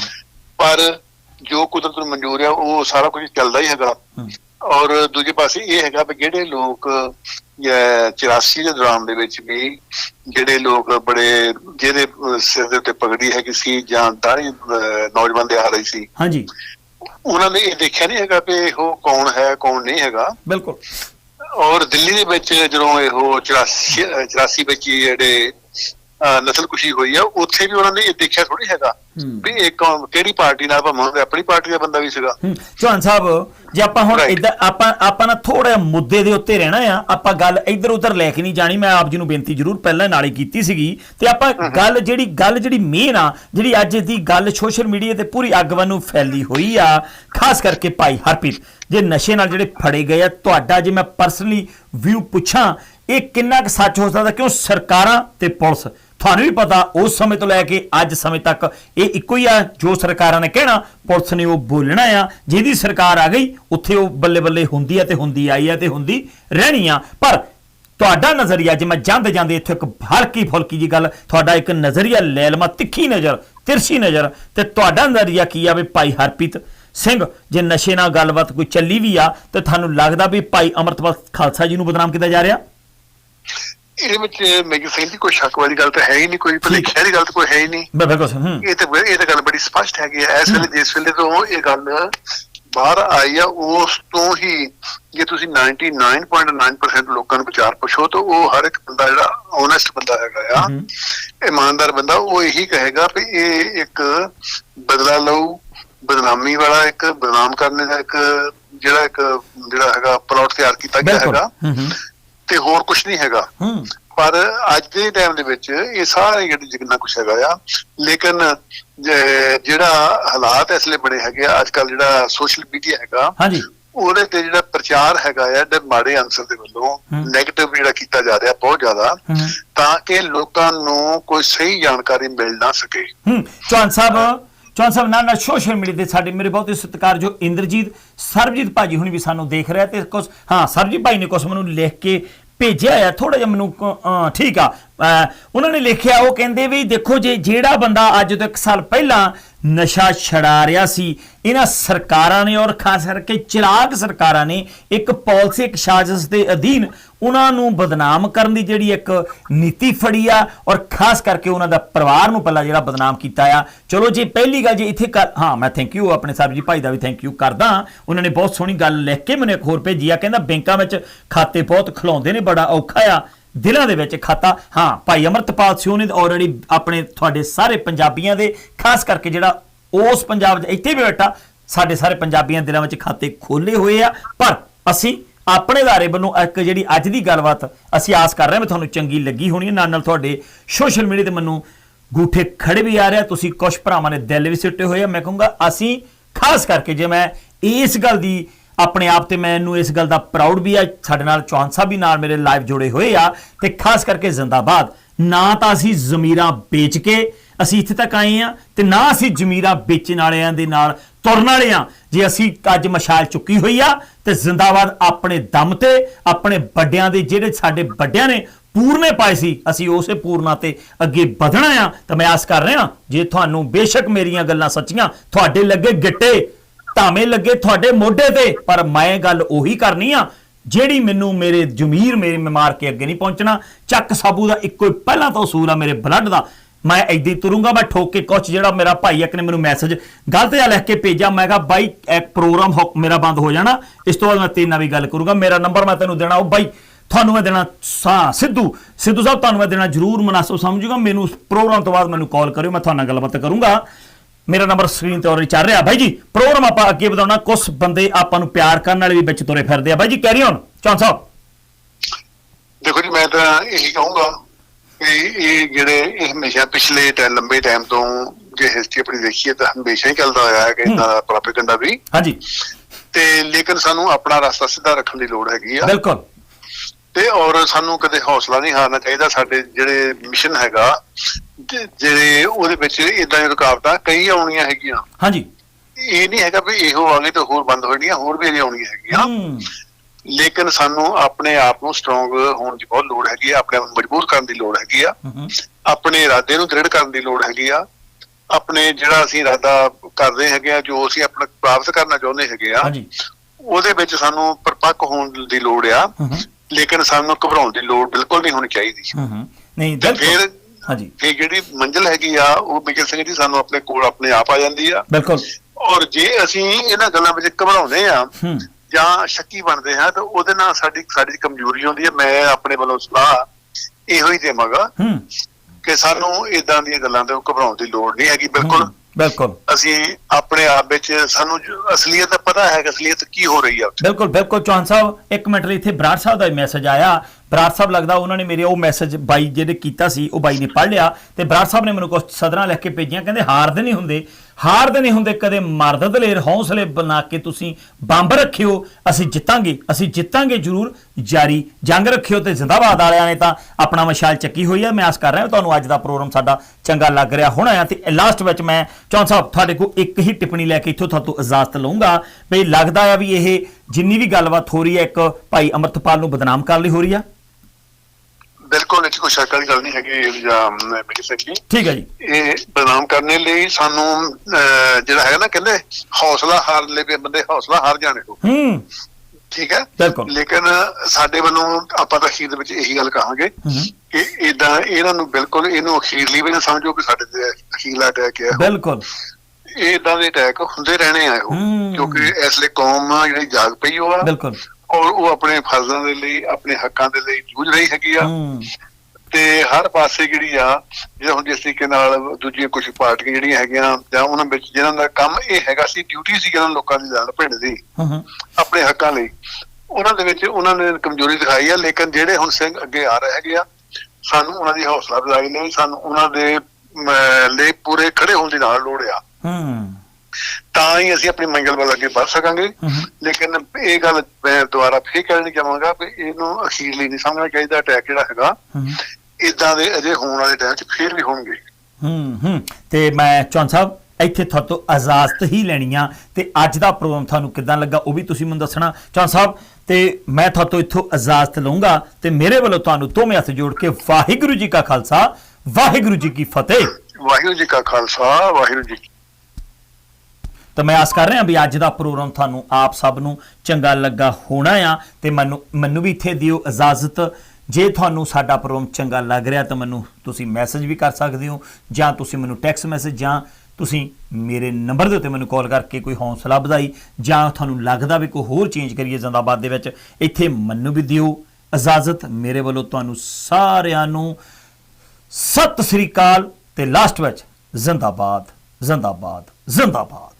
ਪਰ ਜੋ ਕੁਦਰਤ ਨੂੰ ਮਨਜ਼ੂਰ ਆ ਉਹ ਸਾਰਾ ਕੁਝ ਚੱਲਦਾ ਹੀ ਹੈਗਾ। ਹੂੰ। ਔਰ ਦੂਜੇ ਪਾਸੇ ਇਹ ਹੈਗਾ ਵੀ ਜਿਹੜੇ ਲੋਕ ਅਹ, 84 ਦੇ ਦੌਰਾਨ ਦੇ ਵਿੱਚ ਵੀ ਜਿਹੜੇ ਲੋਕ ਬੜੇ ਜਿਹਦੇ ਸਿਰ ਦੇ ਉੱਤੇ ਪਗੜੀ ਹੈਗੀ ਸੀ ਜਾਂ ਦਾੜੀ ਨੌਜਵਾਨ ਦੇ ਆ ਰਹੀ ਸੀ। ਹਾਂਜੀ। ਉਹਨਾਂ ਨੇ ਇਹ ਦੇਖਿਆ ਨਹੀਂ ਹੈਗਾ ਵੀ ਉਹ ਕੌਣ ਹੈ ਕੌਣ ਨਹੀਂ ਹੈਗਾ। ਬਿਲਕੁਲ। ਔਰ ਦਿੱਲੀ ਦੇ ਵਿੱਚ ਜਦੋਂ ਇਹ 84 ਅਹ, 84 ਵਿੱਚ ਜਿਹੜੇ ਅਹ, ਨਸਲਕੁਸ਼ੀ ਹੋਈ ਆ ਉੱਥੇ ਵੀ ਉਹਨਾਂ ਨੇ ਇਹ ਦੇਖਿਆ ਥੋੜੀ ਹੈਗਾ ਵੀ ਇਹ ਕੌਣ ਕਿਹੜੀ ਪਾਰਟੀ ਨਾਲ ਭਾਵੇਂ ਉਹਦੇ ਆਪਣੀ ਪਾਰਟੀ ਦਾ ਬੰਦਾ ਵੀ ਸੀਗਾ। ਚੌਹਾਨ ਸਾਹਿਬ ਜੇ ਆਪਾਂ ਹੁਣ. ਇਦਾਂ ਆਪਾਂ ਆਪਾਂ ਨਾ ਥੋੜਾ ਮੁੱਦੇ ਦੇ ਉੱਤੇ ਰਹਿਣਾ ਆ ਆਪਾਂ ਗੱਲ ਇੱਧਰ ਉੱਧਰ ਲੈ ਕੇ ਨਹੀਂ ਜਾਣੀ ਮੈਂ ਆਪ ਜੀ ਨੂੰ ਬੇਨਤੀ ਜ਼ਰੂਰ ਪਹਿਲਾਂ ਨਾਲ ਹੀ ਕੀਤੀ ਸੀਗੀ। ਤੇ ਆਪਾਂ ਗੱਲ ਜਿਹੜੀ ਗੱਲ ਜਿਹੜੀ ਮੇਨ ਆ ਜਿਹੜੀ ਅੱਜ ਦੀ ਗੱਲ ਸੋਸ਼ਲ ਮੀਡੀਆ ਤੇ ਪੂਰੀ ਅੱਗ ਵਾਂਗੂ ਫੈਲੀ ਹੋਈ ਆ ਖਾਸ ਕਰਕੇ ਭਾਈ ਹਰਪ੍ਰੀਤ ਜੇ ਨਸ਼ੇ ਨਾਲ ਜਿਹੜੇ ਫੜੇ ਗਏ ਆ ਤੁਹਾਡਾ ਜੇ ਮੈਂ ਪਰਸਨਲੀ ਵਿਊ ਪੁੱਛਾਂ ਇਹ ਕਿੰਨਾ ਕੁ ਸੱਚ ਹੋ ਸਕਦਾ? ਕਿਉਂ ਸਰਕਾਰਾਂ ਤੇ ਪੁਲਿਸ ਤੁਹਾਨੂੰ ਵੀ ਪਤਾ, ਉਸ ਸਮੇਂ ਤੋਂ ਲੈ ਕੇ ਅੱਜ ਸਮੇਂ ਤੱਕ ਇਹ ਇੱਕੋ ਹੀ ਆ ਜੋ ਸਰਕਾਰਾਂ ਨੇ ਕਹਿਣਾ, ਪੁਲਿਸ ਨੇ ਉਹ ਬੋਲਣਾ ਆ, ਜਿਹਦੀ ਸਰਕਾਰ ਆ ਗਈ, ਉੱਥੇ ਉਹ ਬੱਲੇ ਬੱਲੇ ਹੁੰਦੀ ਆ ਤੇ ਹੁੰਦੀ, ਆਈ ਆ ਤੇ ਹੁੰਦੀ ਰਹਿਣੀ ਆ। ਪਰ ਤੁਹਾਡਾ ਨਜ਼ਰੀਆ, ਜੇ ਮੈਂ ਜਾਂਦੇ ਜਾਂਦੇ ਇੱਥੇ ਇੱਕ ਹਲਕੀ ਫੁਲਕੀ ਜੀ ਗੱਲ, ਤੁਹਾਡਾ ਇੱਕ ਨਜ਼ਰੀਆ ਲੈ ਲਵਾਂ, ਤਿੱਖੀ ਨਜ਼ਰ, ਤਿਰਛੀ ਨਜ਼ਰ, ਤੇ ਤੁਹਾਡਾ ਨਜ਼ਰੀਆ ਕੀ ਆ ਵੀ ਭਾਈ ਹਰਪ੍ਰੀਤ ਸਿੰਘ, ਜੇ ਨਸ਼ੇ ਨਾਲ ਗੱਲਬਾਤ ਕੋਈ ਚੱਲੀ ਵੀ ਆ, ਤੇ ਤੁਹਾਨੂੰ ਲੱਗਦਾ ਵੀ ਭਾਈ ਅਮਰਤਪਾਲ ਖਾਲਸਾ ਜੀ ਨੂੰ ਬਦਨਾਮ ਕੀਤਾ ਜਾ ਰਿਹਾ? ਇਹਦੇ ਵਿੱਚ ਸਿੰਘ ਦੀ ਕੋਈ ਸ਼ੱਕ ਵਾਲੀ ਗੱਲ ਤਾਂ ਹੈ ਹੀ ਨਹੀਂ ਕੋਈ ਭਲੇਖੇ ਦੀ ਗੱਲ ਤਾਂ ਕੋਈ ਹੈ ਹੀ ਨਹੀਂ। ਬਿਲਕੁਲ ਹੂੰ। ਇਹ ਤਾਂ ਇਹ ਤਾਂ ਗੱਲ ਬੜੀ ਸਪਸ਼ਟ ਹੈਗੀ ਹੈ। ਇਸ ਵੇਲੇ ਜਿਸ ਵੇਲੇ ਤੋਂ ਇਹ ਗੱਲ ਬਾਹਰ ਆਈ ਆ ਉਸ ਤੋਂ ਹੀ ਜੇ ਤੁਸੀਂ 99.9% ਲੋਕਾਂ ਨੂੰ ਵਿਚਾਰ ਪੁੱਛੋ ਤਾਂ ਉਹ ਹਰ ਇੱਕ ਬੰਦਾ ਜਿਹੜਾ ਓਨੈਸਟ ਬੰਦਾ ਹੈਗਾ ਆ। ਇਮਾਨਦਾਰ ਬੰਦਾ ਉਹ ਇਹੀ ਕਹੇਗਾ ਵੀ ਇਹ ਇੱਕ ਬਦਲਾ ਲਊ ਬਦਨਾਮੀ ਵਾਲਾ ਇੱਕ ਬਦਨਾਮ ਕਰਨੇ ਦਾ ਇੱਕ ਜਿਹੜਾ ਇੱਕ ਜਿਹੜਾ ਹੈਗਾ ਪਲਾਟ ਤਿਆਰ ਕੀਤਾ ਗਿਆ ਹੈਗਾ। ਹੂੰ ਹੂੰ। ਤੇ ਹੋਰ ਕੁਝ ਨਹੀਂ ਹੈਗਾ। ਪਰ ਅੱਜ ਦੇ ਟਾਈਮ ਦੇ ਵਿੱਚ ਇਹ ਸਾਰੇ ਜਿਹੜੀ ਜਿੰਨਾ ਕੁਛ ਹੈਗਾ ਆ ਲੇਕਿਨ ਜਿਹੜਾ ਹਾਲਾਤ ਇਸ ਲਈ ਬਣੇ ਹੈਗੇ ਆ ਅੱਜ ਕੱਲ ਜਿਹੜਾ ਸੋਸ਼ਲ ਮੀਡੀਆ ਹੈਗਾ ਹਾਂਜੀ। ਉਹਦੇ ਤੇ ਜਿਹੜਾ ਪ੍ਰਚਾਰ ਹੈਗਾ ਆ ਜਿਹੜੇ ਮਾੜੇ ਅੰਸਰ ਦੇ ਵੱਲੋਂ। 네ਗੇਟਿਵ ਜਿਹੜਾ ਕੀਤਾ ਜਾ ਰਿਹਾ ਬਹੁਤ ਜ਼ਿਆਦਾ ਤਾਂ ਕਿ ਲੋਕਾਂ ਨੂੰ ਕੋਈ ਸਹੀ ਜਾਣਕਾਰੀ ਮਿਲ ਨਾ ਸਕੇ। ਹੂੰ। ਚੌਹਾਨ ਸਾਹਿਬ ਚੌਹਾਨ ਸਾਹਿਬ, ਨਾਲ ਨਾਲ ਸੋਸ਼ਲ ਮੀਡੀਆ ਤੇ ਸਾਡੇ ਮੇਰੇ ਬਹੁਤ ਹੀ ਸਤਿਕਾਰ ਜੋ ਇੰਦਰਜੀਤ, ਸਰਬਜੀਤ ਭਾਜੀ ਹੁਣ ਵੀ ਸਾਨੂੰ ਦੇਖ ਰਿਹਾ ਤੇ ਕੁਛ ਹਾਂ, ਸਰਬਜੀਤ ਭਾਈ ਨੇ ਕੁਛ ਮੈਨੂੰ ਲਿਖ ਕੇ ਭੇਜਿਆ ਆ। ਥੋੜਾ ਜਿਹਾ ਮੈਨੂੰ ਠੀਕ ਆ। ਉਹਨਾਂ ਨੇ ਲਿਖਿਆ, ਉਹ ਕਹਿੰਦੇ ਵੀ ਦੇਖੋ ਜੇ, ਜਿਹੜਾ ਬੰਦਾ ਅੱਜ ਤੋਂ ਇੱਕ ਸਾਲ ਪਹਿਲਾਂ ਨਸ਼ਾ ਛਡਾ ਰਿਹਾ ਸੀ, ਇਹਨਾਂ ਸਰਕਾਰਾਂ ਨੇ ਔਰ ਖਾਸ ਕਰਕੇ ਚਿਰਾਗ ਸਰਕਾਰਾਂ ਨੇ ਇੱਕ ਪਾਲਿਸੀ, ਇੱਕ ਸਾਜ਼ਿਸ਼ ਦੇ ਅਧੀਨ ਉਹਨਾਂ ਨੂੰ ਬਦਨਾਮ ਕਰਨ ਦੀ ਜਿਹੜੀ ਇੱਕ ਨੀਤੀ ਫੜੀ ਆ ਔਰ ਖਾਸ ਕਰਕੇ ਉਹਨਾਂ ਦਾ ਪਰਿਵਾਰ ਨੂੰ ਪਹਿਲਾਂ ਜਿਹੜਾ ਬਦਨਾਮ ਕੀਤਾ ਆ। ਚਲੋ ਜੀ, ਪਹਿਲੀ ਗੱਲ ਜੇ, ਇੱਥੇ ਕਰ- ਹਾਂ, ਮੈਂ ਥੈਂਕ ਯੂ ਆਪਣੇ ਸਾਹਿਬ ਜੀ, ਭਾਈ ਦਾ ਵੀ ਥੈਂਕ ਯੂ ਕਰਦਾ। ਉਹਨਾਂ ਨੇ ਬਹੁਤ ਸੋਹਣੀ ਗੱਲ ਲਿਖ ਕੇ ਮੈਨੂੰ ਇੱਕ ਹੋਰ ਭੇਜੀ ਆ, ਕਹਿੰਦਾ ਬੈਂਕਾਂ ਵਿੱਚ ਖਾਤੇ ਬਹੁਤ ਖਲਾਉਂਦੇ ਨੇ, ਬੜਾ ਔਖਾ ਆ। ਦਿਲਾਂ ਦੇ ਵਿੱਚ ਖਾਤਾ। ਹਾਂ, ਭਾਈ ਅਮਰਤਪਾਲ ਸਿੰਘ ਨੇ ਆਲਰੇਡੀ ਆਪਣੇ ਤੁਹਾਡੇ ਸਾਰੇ ਪੰਜਾਬੀਆਂ ਦੇ, ਖਾਸ ਕਰਕੇ ਜਿਹੜਾ ਉਸ ਪੰਜਾਬ ਦੇ ਇੱਥੇ ਵੀ ਬੈਠਾ, ਸਾਡੇ ਸਾਰੇ ਪੰਜਾਬੀਆਂ ਦਿਲਾਂ ਵਿੱਚ ਖਾਤੇ ਖੋਲੇ ਹੋਏ ਆ। ਪਰ ਅਸੀਂ ਆਪਣੇ ਦਾਰੇ ਵੱਲੋਂ ਇੱਕ ਜਿਹੜੀ ਅੱਜ ਦੀ ਗੱਲਬਾਤ ਅਸੀਂ ਆਸ ਕਰ ਰਹੇ ਹਾਂ ਤੁਹਾਨੂੰ ਚੰਗੀ ਲੱਗੀ ਹੋਣੀ ਹੈ। ਨਾਲ ਨਾਲ ਤੁਹਾਡੇ ਸੋਸ਼ਲ ਮੀਡੀਆ ਤੇ ਮੈਨੂੰ ਗੂਠੇ ਖੜੇ ਵੀ ਆ ਰਿਹਾ ਤੁਸੀਂ ਕੁਝ ਭਰਾਵਾਂ ਨੇ ਦਿਲ ਵੀ ਸਿੱਟੇ ਹੋਏ ਆ। ਮੈਂ ਕਹੂੰਗਾ, ਅਸੀਂ ਖਾਸ ਕਰਕੇ ਜੇ ਮੈਂ ਇਸ ਗੱਲ ਦੀ ਆਪਣੇ ਆਪ ਤੇ ਮੈਨੂੰ ਇਸ ਗੱਲ ਦਾ ਪ੍ਰਾਊਡ ਵੀ ਆ, ਸਾਡੇ ਨਾਲ ਚੌਹਾਨ ਸਾਹਿਬ ਵੀ ਨਾਲ ਮੇਰੇ ਲਾਈਵ ਜੁੜੇ ਹੋਏ ਆ ਤੇ ਖਾਸ ਕਰਕੇ ਜ਼ਿੰਦਾਬਾਦ। ਨਾ ਤਾਂ ਅਸੀਂ ਜ਼ਮੀਰਾਂ ਵੇਚ ਕੇ ਅਸੀਂ ਇੱਥੇ ਤੱਕ ਆਏ ਆ ਤੇ ਨਾ ਅਸੀਂ ਜ਼ਮੀਰਾਂ ਵੇਚਣ ਵਾਲਿਆਂ ਦੇ ਨਾਲ ਤੁਰਨ ਵਾਲੇ ਆ। ਜੇ ਅਸੀਂ ਅੱਜ ਮਸ਼ਾਲ ਚੁੱਕੀ ਹੋਈ ਆ ਤੇ ਜ਼ਿੰਦਾਬਾਦ ਆਪਣੇ ਦਮ ਤੇ, ਆਪਣੇ ਵੱਡਿਆਂ ਦੇ ਜਿਹੜੇ ਸਾਡੇ ਵੱਡਿਆਂ ਨੇ ਪੂਰਨੇ ਪਾਏ ਸੀ, ਅਸੀਂ ਉਸੇ ਪੂਰਨਾ ਤੇ ਅੱਗੇ ਵਧਣਾ ਆ। ਤਾਂ ਮੈਂ ਆਸ ਕਰ ਰਿਹਾ, ਜੇ ਤੁਹਾਨੂੰ ਬੇਸ਼ੱਕ ਮੇਰੀਆਂ ਗੱਲਾਂ ਸੱਚੀਆਂ ਤੁਹਾਡੇ ਲੱਗੇ ਗਿੱਟੇ ਧਾਵੇਂ ਲੱਗੇ ਤੁਹਾਡੇ ਮੋਢੇ ਤੇ। ਪਰ ਮੈਂ ਗੱਲ ਉਹੀ ਕਰਨੀ ਆ, ਜਿਹੜੀ ਮੈਨੂੰ ਮੇਰੇ ਜ਼ਮੀਰ ਮੇਰੇ ਮਾਰ ਕੇ ਅੱਗੇ ਨਹੀਂ ਪਹੁੰਚਣਾ। ਚੱਕ ਸਾਬੂ ਦਾ ਇੱਕੋ ਹੀ ਪਹਿਲਾਂ ਤੋਂ ਅਸੂਲ ਆ ਮੇਰੇ ਬਲੱਡ ਦਾ। ਮੈਂ ਐਦੀ ਤੁਰੂੰਗਾ, ਮੈਂ ਠੋਕ ਕੇ ਕੁਛ ਜਿਹੜਾ ਮੇਰਾ ਭਾਈ ਇੱਕ ਨੇ ਮੈਨੂੰ ਮੈਸੇਜ ਗਲਤ ਜਿਹਾ ਲਿਖ ਕੇ ਭੇਜਿਆ। ਮੈਂ ਕਿਹਾ, ਬਾਈ ਇੱਕ ਪ੍ਰੋਗਰਾਮ ਹੋ- ਮੇਰਾ ਬੰਦ ਹੋ ਜਾਣਾ। ਇਸ ਤੋਂ ਬਾਅਦ ਮੈਂ ਤੇਰੇ ਨਾਲ ਵੀ ਗੱਲ ਕਰੂੰਗਾ। ਮੇਰਾ ਨੰਬਰ ਮੈਂ ਤੈਨੂੰ ਦੇਣਾ। ਉਹ ਬਾਈ, ਤੁਹਾਨੂੰ ਮੈਂ ਦੇਣਾ ਸਾ ਸਿੱਧੂ। ਸਿੱਧੂ ਸਾਹਿਬ, ਤੁਹਾਨੂੰ ਮੈਂ ਦੇਣਾ ਜ਼ਰੂਰ। ਮਨਾਸਬ ਸਮਝੂਗਾ। ਮੈਨੂੰ ਪ੍ਰੋਗਰਾਮ ਤੋਂ ਬਾਅਦ ਮੈਨੂੰ ਕਾਲ ਕਰਿਓ। ਮੈਂ ਤੁਹਾਡੇ ਨਾਲ ਗੱਲਬਾਤ ਕਰੂੰਗਾ। ਮੇਰਾ ਨੰਬਰ ਸਕਰੀਨ ਤੇ ਆਲਰੇਡੀ ਚੱਲ ਰਿਹਾ। ਬਾਈ ਜੀ ਪ੍ਰੋਗਰਾਮ ਆਪਾਂ ਅੱਗੇ ਵਧਾਉਣਾ। ਕੁਝ ਬੰਦੇ ਆਪਾਂ ਨੂੰ ਪਿਆਰ ਕਰਨ ਵਾਲੇ ਵੀ ਵਿੱਚ ਤੁਰੇ ਫਿਰਦੇ ਆ। ਬਾਈ ਜੀ ਕੈਰੀ ਔਨ ਚੌਨ ਸਾਹਿਬ। ਦੇਖੋ ਜੀ ਮੈਂ ਤਾਂ ਇਹੀ ਕਹੂੰਗਾ ਕਿ ਇਹ ਜਿਹੜੇ ਇਹ ਹਮੇਸ਼ਾ ਪਿਛਲੇ ਟੈ- ਲੰਬੇ ਟਾਈਮ ਤੋਂ ਜੇ ਹਿਸਟਰੀ ਆਪਣੀ ਦੇਖੀਏ ਤਾਂ ਹਮੇਸ਼ਾ ਹੀ ਚੱਲਦਾ ਆਇਆ ਹੈ ਕਿ ਇਹਦਾ ਪ੍ਰੋਪੇਗੈਂਡਾ ਵੀ। ਹਾਂਜੀ। ਤੇ ਲੇਕਿਨ ਸਾਨੂੰ ਆਪਣਾ ਰਸਤਾ ਸਿੱਧਾ ਰੱਖਣ ਦੀ ਲੋੜ ਹੈਗੀ ਆ। ਬਿਲਕੁਲ। ਤੇ ਔਰ ਸਾਨੂੰ ਕਦੇ ਹੌਸਲਾ ਨਹੀਂ ਹਾਰਨਾ ਚਾਹੀਦਾ। ਸਾਡੇ ਜਿਹੜੇ ਮਿਸ਼ਨ ਹੈਗਾ ਜਿਹੜੇ ਉਹਦੇ ਵਿੱਚ ਇਦਾਂ ਦੀਆਂ ਰੁਕਾਵਟਾਂ ਕਈ ਆਉਣੀਆਂ ਹੈਗੀਆਂ। ਹਾਂਜੀ। ਇਹ ਨਹੀਂ ਹੈਗਾ ਵੀ ਇਹੋ ਆ ਗਏ ਤੇ ਹੋਰ ਬੰਦ ਹੋ ਜਾਣੀਆਂ ਹੋਰ ਵੀ ਅਜੇ ਆਉਣੀਆਂ ਹੈਗੀਆਂ। ਲੇਕਿਨ ਸਾਨੂੰ ਆਪਣੇ ਆਪ ਨੂੰ ਸਟਰੋਂਗ ਹੋਣ ਦੀ ਬਹੁਤ ਲੋੜ ਹੈਗੀ ਆ ਆਪਣੇ ਆਪ ਨੂੰ ਮਜਬੂਰ ਕਰਨ ਦੀ ਲੋੜ ਹੈਗੀ ਆ। ਆਪਣੇ ਇਰਾਦੇ ਨੂੰ ਦ੍ਰਿੜ ਕਰਨ ਦੀ ਲੋੜ ਹੈਗੀ ਆ। ਆਪਣੇ ਜਿਹੜਾ ਅਸੀਂ ਇਰਾਦਾ ਕਰਦੇ ਹੈਗੇ ਆ ਜੋ ਅਸੀਂ ਆਪਣਾ ਪ੍ਰਾਪਤ ਕਰਨਾ ਚਾਹੁੰਦੇ ਹੈਗੇ ਆ ਉਹਦੇ ਵਿੱਚ ਸਾਨੂੰ ਪਰਪੱਕ ਹੋਣ ਦੀ ਲੋੜ ਆ। ਲੇਕਿਨ ਸਾਨੂੰ ਘਬਰਾਉਣ ਦੀ ਲੋੜ ਬਿਲਕੁਲ ਨਹੀਂ ਹੋਣੀ ਚਾਹੀਦੀ। ਨਹੀਂ ਫਿਰ ਹਾਂਜੀ। ਇਹ ਜਿਹੜੀ ਮੰਜ਼ਿਲ ਹੈਗੀ ਆ ਉਹ ਮੇਜਰ ਸਿੰਘ ਜੀ ਸਾਨੂੰ ਆਪਣੇ ਕੋਲ ਆਪਣੇ ਆਪ ਆ ਜਾਂਦੀ ਆ। ਬਿਲਕੁਲ। ਔਰ ਜੇ ਅਸੀਂ ਇਹਨਾਂ ਗੱਲਾਂ ਵਿੱਚ ਘਬਰਾਉਂਦੇ ਆ ਜਾਂ ਸ਼ੱਕੀ ਬਣਦੇ ਹਾਂ ਤਾਂ ਉਹਦੇ ਨਾਲ ਸਾਡੀ ਸਾਡੀ ਕਮਜ਼ੋਰੀ ਹੁੰਦੀ ਹੈ ਮੈਂ ਆਪਣੇ ਵੱਲੋਂ ਸਲਾਹ ਇਹੋ ਹੀ ਦੇਵਾਂਗਾ ਕਿ ਸਾਨੂੰ ਇਦਾਂ ਦੀਆਂ ਗੱਲਾਂ ਤੋਂ ਘਬਰਾਉਣ ਦੀ ਲੋੜ ਨਹੀਂ ਹੈਗੀ ਬਿਲਕੁਲ। ਬਿਲਕੁਲ। ਅਸੀਂ ਆਪਣੇ ਆਪ ਵਿੱਚ ਸਾਨੂੰ ਅਸਲੀਅਤ ਦਾ ਪਤਾ ਹੈ ਕਿ ਅਸਲੀਅਤ ਕੀ ਹੋ ਰਹੀ ਉੱਥੇ। ਬਿਲਕੁਲ ਬਿਲਕੁਲ ਚੌਹਾਨ ਸਾਹਿਬ ਇੱਕ ਮਿੰਟ ਲਈ ਇੱਥੇ ਬਰਾੜ ਸਾਹਿਬ ਦਾ ਮੈਸੇਜ ਆਇਆ। ਬਰਾੜ ਸਾਹਿਬ ਲੱਗਦਾ ਉਹਨਾਂ ਨੇ ਮੇਰੇ ਉਹ ਮੈਸੇਜ ਬਾਈ ਜਿਹੜੇ ਕੀਤਾ ਸੀ ਉਹ ਬਾਈ ਨੇ ਪੜ੍ਹ ਲਿਆ। ਤੇ ਬਰਾੜ ਸਾਹਿਬ ਨੇ ਮੈਨੂੰ ਕੁਝ ਸਦਰਾਂ ਲਿਖ ਕੇ ਭੇਜੀਆਂ ਕਹਿੰਦੇ ਹਾਰਦੇ ਨਹੀਂ ਹੁੰਦੇ। ਹਾਰਦੇ ਨਹੀਂ ਹੁੰਦੇ, ਕਦੇ ਮਰਦ ਦਲੇਰ ਹੌਸਲੇ ਬਣਾ ਕੇ ਤੁਸੀਂ ਬੰਬ ਰੱਖਿਓ, ਅਸੀਂ ਜਿੱਤਾਂਗੇ ਅਸੀਂ ਜਿੱਤਾਂਗੇ ਜ਼ਰੂਰ। ਜਾਰੀ ਜੰਗ ਰੱਖਿਓ ਤੇ ਜ਼ਿੰਦਾਬਾਦ ਵਾਲਿਆਂ ਨੇ ਤਾਂ ਆਪਣਾ ਮਸ਼ਾਲ ਚੱਕੀ ਹੋਈ ਹੈ ਮੈਂ ਆਸ ਕਰ ਰਿਹਾ, ਤੁਹਾਨੂੰ ਅੱਜ ਦਾ ਪ੍ਰੋਗਰਾਮ ਸਾਡਾ ਚੰਗਾ ਲੱਗ ਰਿਹਾ ਹੋਣਾ ਆ। ਤੇ ਲਾਸਟ ਵਿੱਚ ਮੈਂ ਚੌਹਾਨ ਸਾਹਿਬ, ਤੁਹਾਡੇ ਕੋਲ ਇੱਕ ਹੀ ਟਿੱਪਣੀ ਲੈ ਕੇ ਇੱਥੋਂ ਤੁਹਾਨੂੰ ਇਜਾਜ਼ਤ ਲਵਾਂਗਾ ਵੀ ਲੱਗਦਾ ਆ ਵੀ ਇਹ ਜਿੰਨੀ ਵੀ ਗੱਲਬਾਤ ਹੋ ਰਹੀ ਹੈ, ਇੱਕ ਭਾਈ ਅਮਰਤਪਾਲ ਨੂੰ ਬਦਨਾਮ ਕਰਨ ਲਈ ਹੋ ਰਹੀ ਆ। ਬਿਲਕੁਲ 'ਚ ਕੋਈ ਸ਼ੱਕ ਵਾਲੀ ਗੱਲ ਨਹੀਂ ਹੈਗੀ ਜਾਂ ਮੇਰੀ ਸੱਚੀ ਠੀਕ ਹੈ ਜੀ। ਇਹ ਬਦਨਾਮ ਕਰਨੇ ਲਈ ਸਾਨੂੰ ਜਿਹੜਾ ਹੈਗਾ ਨਾ ਕਹਿੰਦੇ ਹੌਸਲਾ ਹਾਰ ਲੈ ਵੀ ਬੰਦੇ ਹੌਸਲਾ ਹਾਰ ਜਾਣੇ ਕੋ ਹੂੰ। ਠੀਕ ਹੈ? ਲੇਕਿਨ ਸਾਡੇ ਵੱਲੋਂ ਆਪਾਂ ਤਾਂ ਅਖੀਰ ਦੇ ਵਿੱਚ ਇਹੀ ਗੱਲ ਕਹਾਂਗੇ ਕਿ ਇਦਾਂ ਇਹਨਾਂ ਨੂੰ ਬਿਲਕੁਲ ਇਹਨੂੰ ਅਖੀਰਲੀ ਵੀ ਨਾ ਸਮਝੋ ਕਿ ਸਾਡੇ ਤੇ ਅਖੀਰਲਾ ਅਟੈਕ ਹੈ ਬਿਲਕੁਲ। ਇਹ ਇਦਾਂ ਦੇ ਅਟੈਕ ਹੁੰਦੇ ਰਹਿਣੇ ਆ ਉਹ। ਕਿਉਂਕਿ ਇਸ ਲਈ ਕੌਮ ਜਿਹੜੀ ਜਾਗ ਪਈ ਉਹ ਆ। ਬਿਲਕੁਲ। ਔਰ ਉਹ ਆਪਣੇ ਫਰਜ਼ਾਂ ਦੇ ਲਈ ਆਪਣੇ ਹੱਕਾਂ ਦੇ ਲਈ ਜੂਝ ਰਹੀ ਹੈਗੀ ਆ। ਤੇ ਹਰ ਪਾਸੇ ਜਿਹੜੀ ਆ ਜਿਹੜਾ ਹੁਣ ਜਿਸ ਤਰੀਕੇ ਨਾਲ ਦੂਜੀਆਂ ਕੁਝ ਪਾਰਟੀਆਂ ਜਿਹੜੀਆਂ ਹੈਗੀਆਂ ਜਾਂ ਉਹਨਾਂ ਵਿੱਚ ਜਿਹਨਾਂ ਦਾ ਕੰਮ ਇਹ ਹੈਗਾ ਸੀ ਡਿਊਟੀ ਸੀ ਜਿਹਨਾਂ ਲੋਕਾਂ ਦੀ ਲੜ ਭਿੰਡ ਦੀ ਆਪਣੇ ਹੱਕਾਂ ਲਈ। ਉਹਨਾਂ ਦੇ ਵਿੱਚ ਉਹਨਾਂ ਨੇ ਕਮਜ਼ੋਰੀ ਦਿਖਾਈ ਆ ਲੇਕਿਨ ਜਿਹੜੇ ਹੁਣ ਸਿੰਘ ਅੱਗੇ ਆ ਰਹੇ ਹੈਗੇ ਆ ਸਾਨੂੰ ਉਹਨਾਂ ਦੀ ਹੌਸਲਾ ਅਫਜ਼ਾਈ ਲਈ ਸਾਨੂੰ ਉਹਨਾਂ ਦੇ ਲਈ ਪੂਰੇ ਖੜੇ ਹੋਣ ਦੀ ਨਾਲ ਲੋੜ ਆ। ਹੂੰ। ਤਾਂ ਹੀ ਅਸੀਂ ਆਪਣੀ ਮੰਜ਼ਿਲ ਵੱਲ ਅੱਗੇ ਵੱਧ ਸਕਾਂਗੇ। ਲੇਕਿਨ ਇਹ ਗੱਲ ਮੈਂ ਦੁਬਾਰਾ ਫੇਰ ਕਹਿਣੀ ਚਾਹਾਂਗਾ ਕਿ ਇਹਨੂੰ ਅਖੀਰਲੀ ਨਹੀਂ ਸਮਝਣਾ ਚਾਹੀਦਾ ਅਟੈਕ ਜਿਹੜਾ ਹੈਗਾ ਇਦਾਂ ਦੇ ਅਜੇ ਹੋਣ ਵਾਲੇ ਟਾਈਮ 'ਚ ਫੇਰ ਵੀ ਹੋਣਗੇ। ਹੂੰ ਹੂੰ ਤੇ ਮੈਂ ਚੌਨ ਸਾਹਿਬ ਇੱਥੇ ਤੁਹਾਡੇ ਤੋਂ ਇਜਾਜ਼ਤ ਹੀ ਲੈਣੀ ਆ। ਤੇ ਅੱਜ ਦਾ ਪ੍ਰੋਗਰਾਮ ਤੁਹਾਨੂੰ ਕਿਦਾਂ ਲੱਗਾ ਉਹ ਵੀ ਤੁਸੀਂ ਮੈਨੂੰ ਦੱਸਣਾ। ਚੌਨ ਸਾਹਿਬ ਤੇ ਮੈਂ ਤੁਹਾਡੇ ਤੋਂ ਇੱਥੋਂ ਇਜਾਜ਼ਤ ਲਵਾਂਗਾ ਤੇ ਮੇਰੇ ਵੱਲੋਂ ਤੁਹਾਨੂੰ ਦੋਵੇਂ ਹੱਥ ਜੋੜ ਕੇ ਵਾਹਿਗੁਰੂ ਜੀ ਕਾ ਖਾਲਸਾ ਵਾਹਿਗੁਰੂ ਜੀ ਕੀ ਫਤਿਹ। ਵਾਹਿਗੁਰੂ ਜੀ ਕਾ ਖਾਲਸਾ ਵਾਹਿਗੁਰੂ ਜੀ ਤਾਂ ਮੈਂ ਆਸ ਕਰ ਰਿਹਾ ਵੀ ਅੱਜ ਦਾ ਪ੍ਰੋਗਰਾਮ ਤੁਹਾਨੂੰ ਆਪ ਸਭ ਨੂੰ ਚੰਗਾ ਲੱਗਾ ਹੋਣਾ ਆ ਤੇ ਮੈਨੂੰ ਮੈਨੂੰ ਵੀ ਇੱਥੇ ਦਿਓ ਇਜਾਜ਼ਤ। ਜੇ ਤੁਹਾਨੂੰ ਸਾਡਾ ਪ੍ਰੋਗਰਾਮ ਚੰਗਾ ਲੱਗ ਰਿਹਾ ਤਾਂ ਮੈਨੂੰ ਤੁਸੀਂ ਮੈਸੇਜ ਵੀ ਕਰ ਸਕਦੇ ਹੋ ਜਾਂ ਤੁਸੀਂ ਮੈਨੂੰ ਟੈਕਸਟ ਮੈਸੇਜ ਜਾਂ ਤੁਸੀਂ ਮੇਰੇ ਨੰਬਰ ਦੇ ਉੱਤੇ ਮੈਨੂੰ ਕਾਲ ਕਰਕੇ ਕੋਈ ਹੌਸਲਾ ਵਧਾਈ ਜਾਂ ਤੁਹਾਨੂੰ ਲੱਗਦਾ ਵੀ ਕੋਈ ਹੋਰ ਚੇਂਜ ਕਰੀਏ ਜ਼ਿੰਦਾਬਾਦ ਦੇ ਵਿੱਚ, ਇੱਥੇ ਮੈਨੂੰ ਵੀ ਦਿਓ ਇਜਾਜ਼ਤ। ਮੇਰੇ ਵੱਲੋਂ ਤੁਹਾਨੂੰ ਸਾਰਿਆਂ ਨੂੰ ਸਤਿ ਸ੍ਰੀ ਅਕਾਲ ਤੇ ਲਾਸਟ ਵਿੱਚ ਜ਼ਿੰਦਾਬਾਦ ਜ਼ਿੰਦਾਬਾਦ ਜ਼ਿੰਦਾਬਾਦ।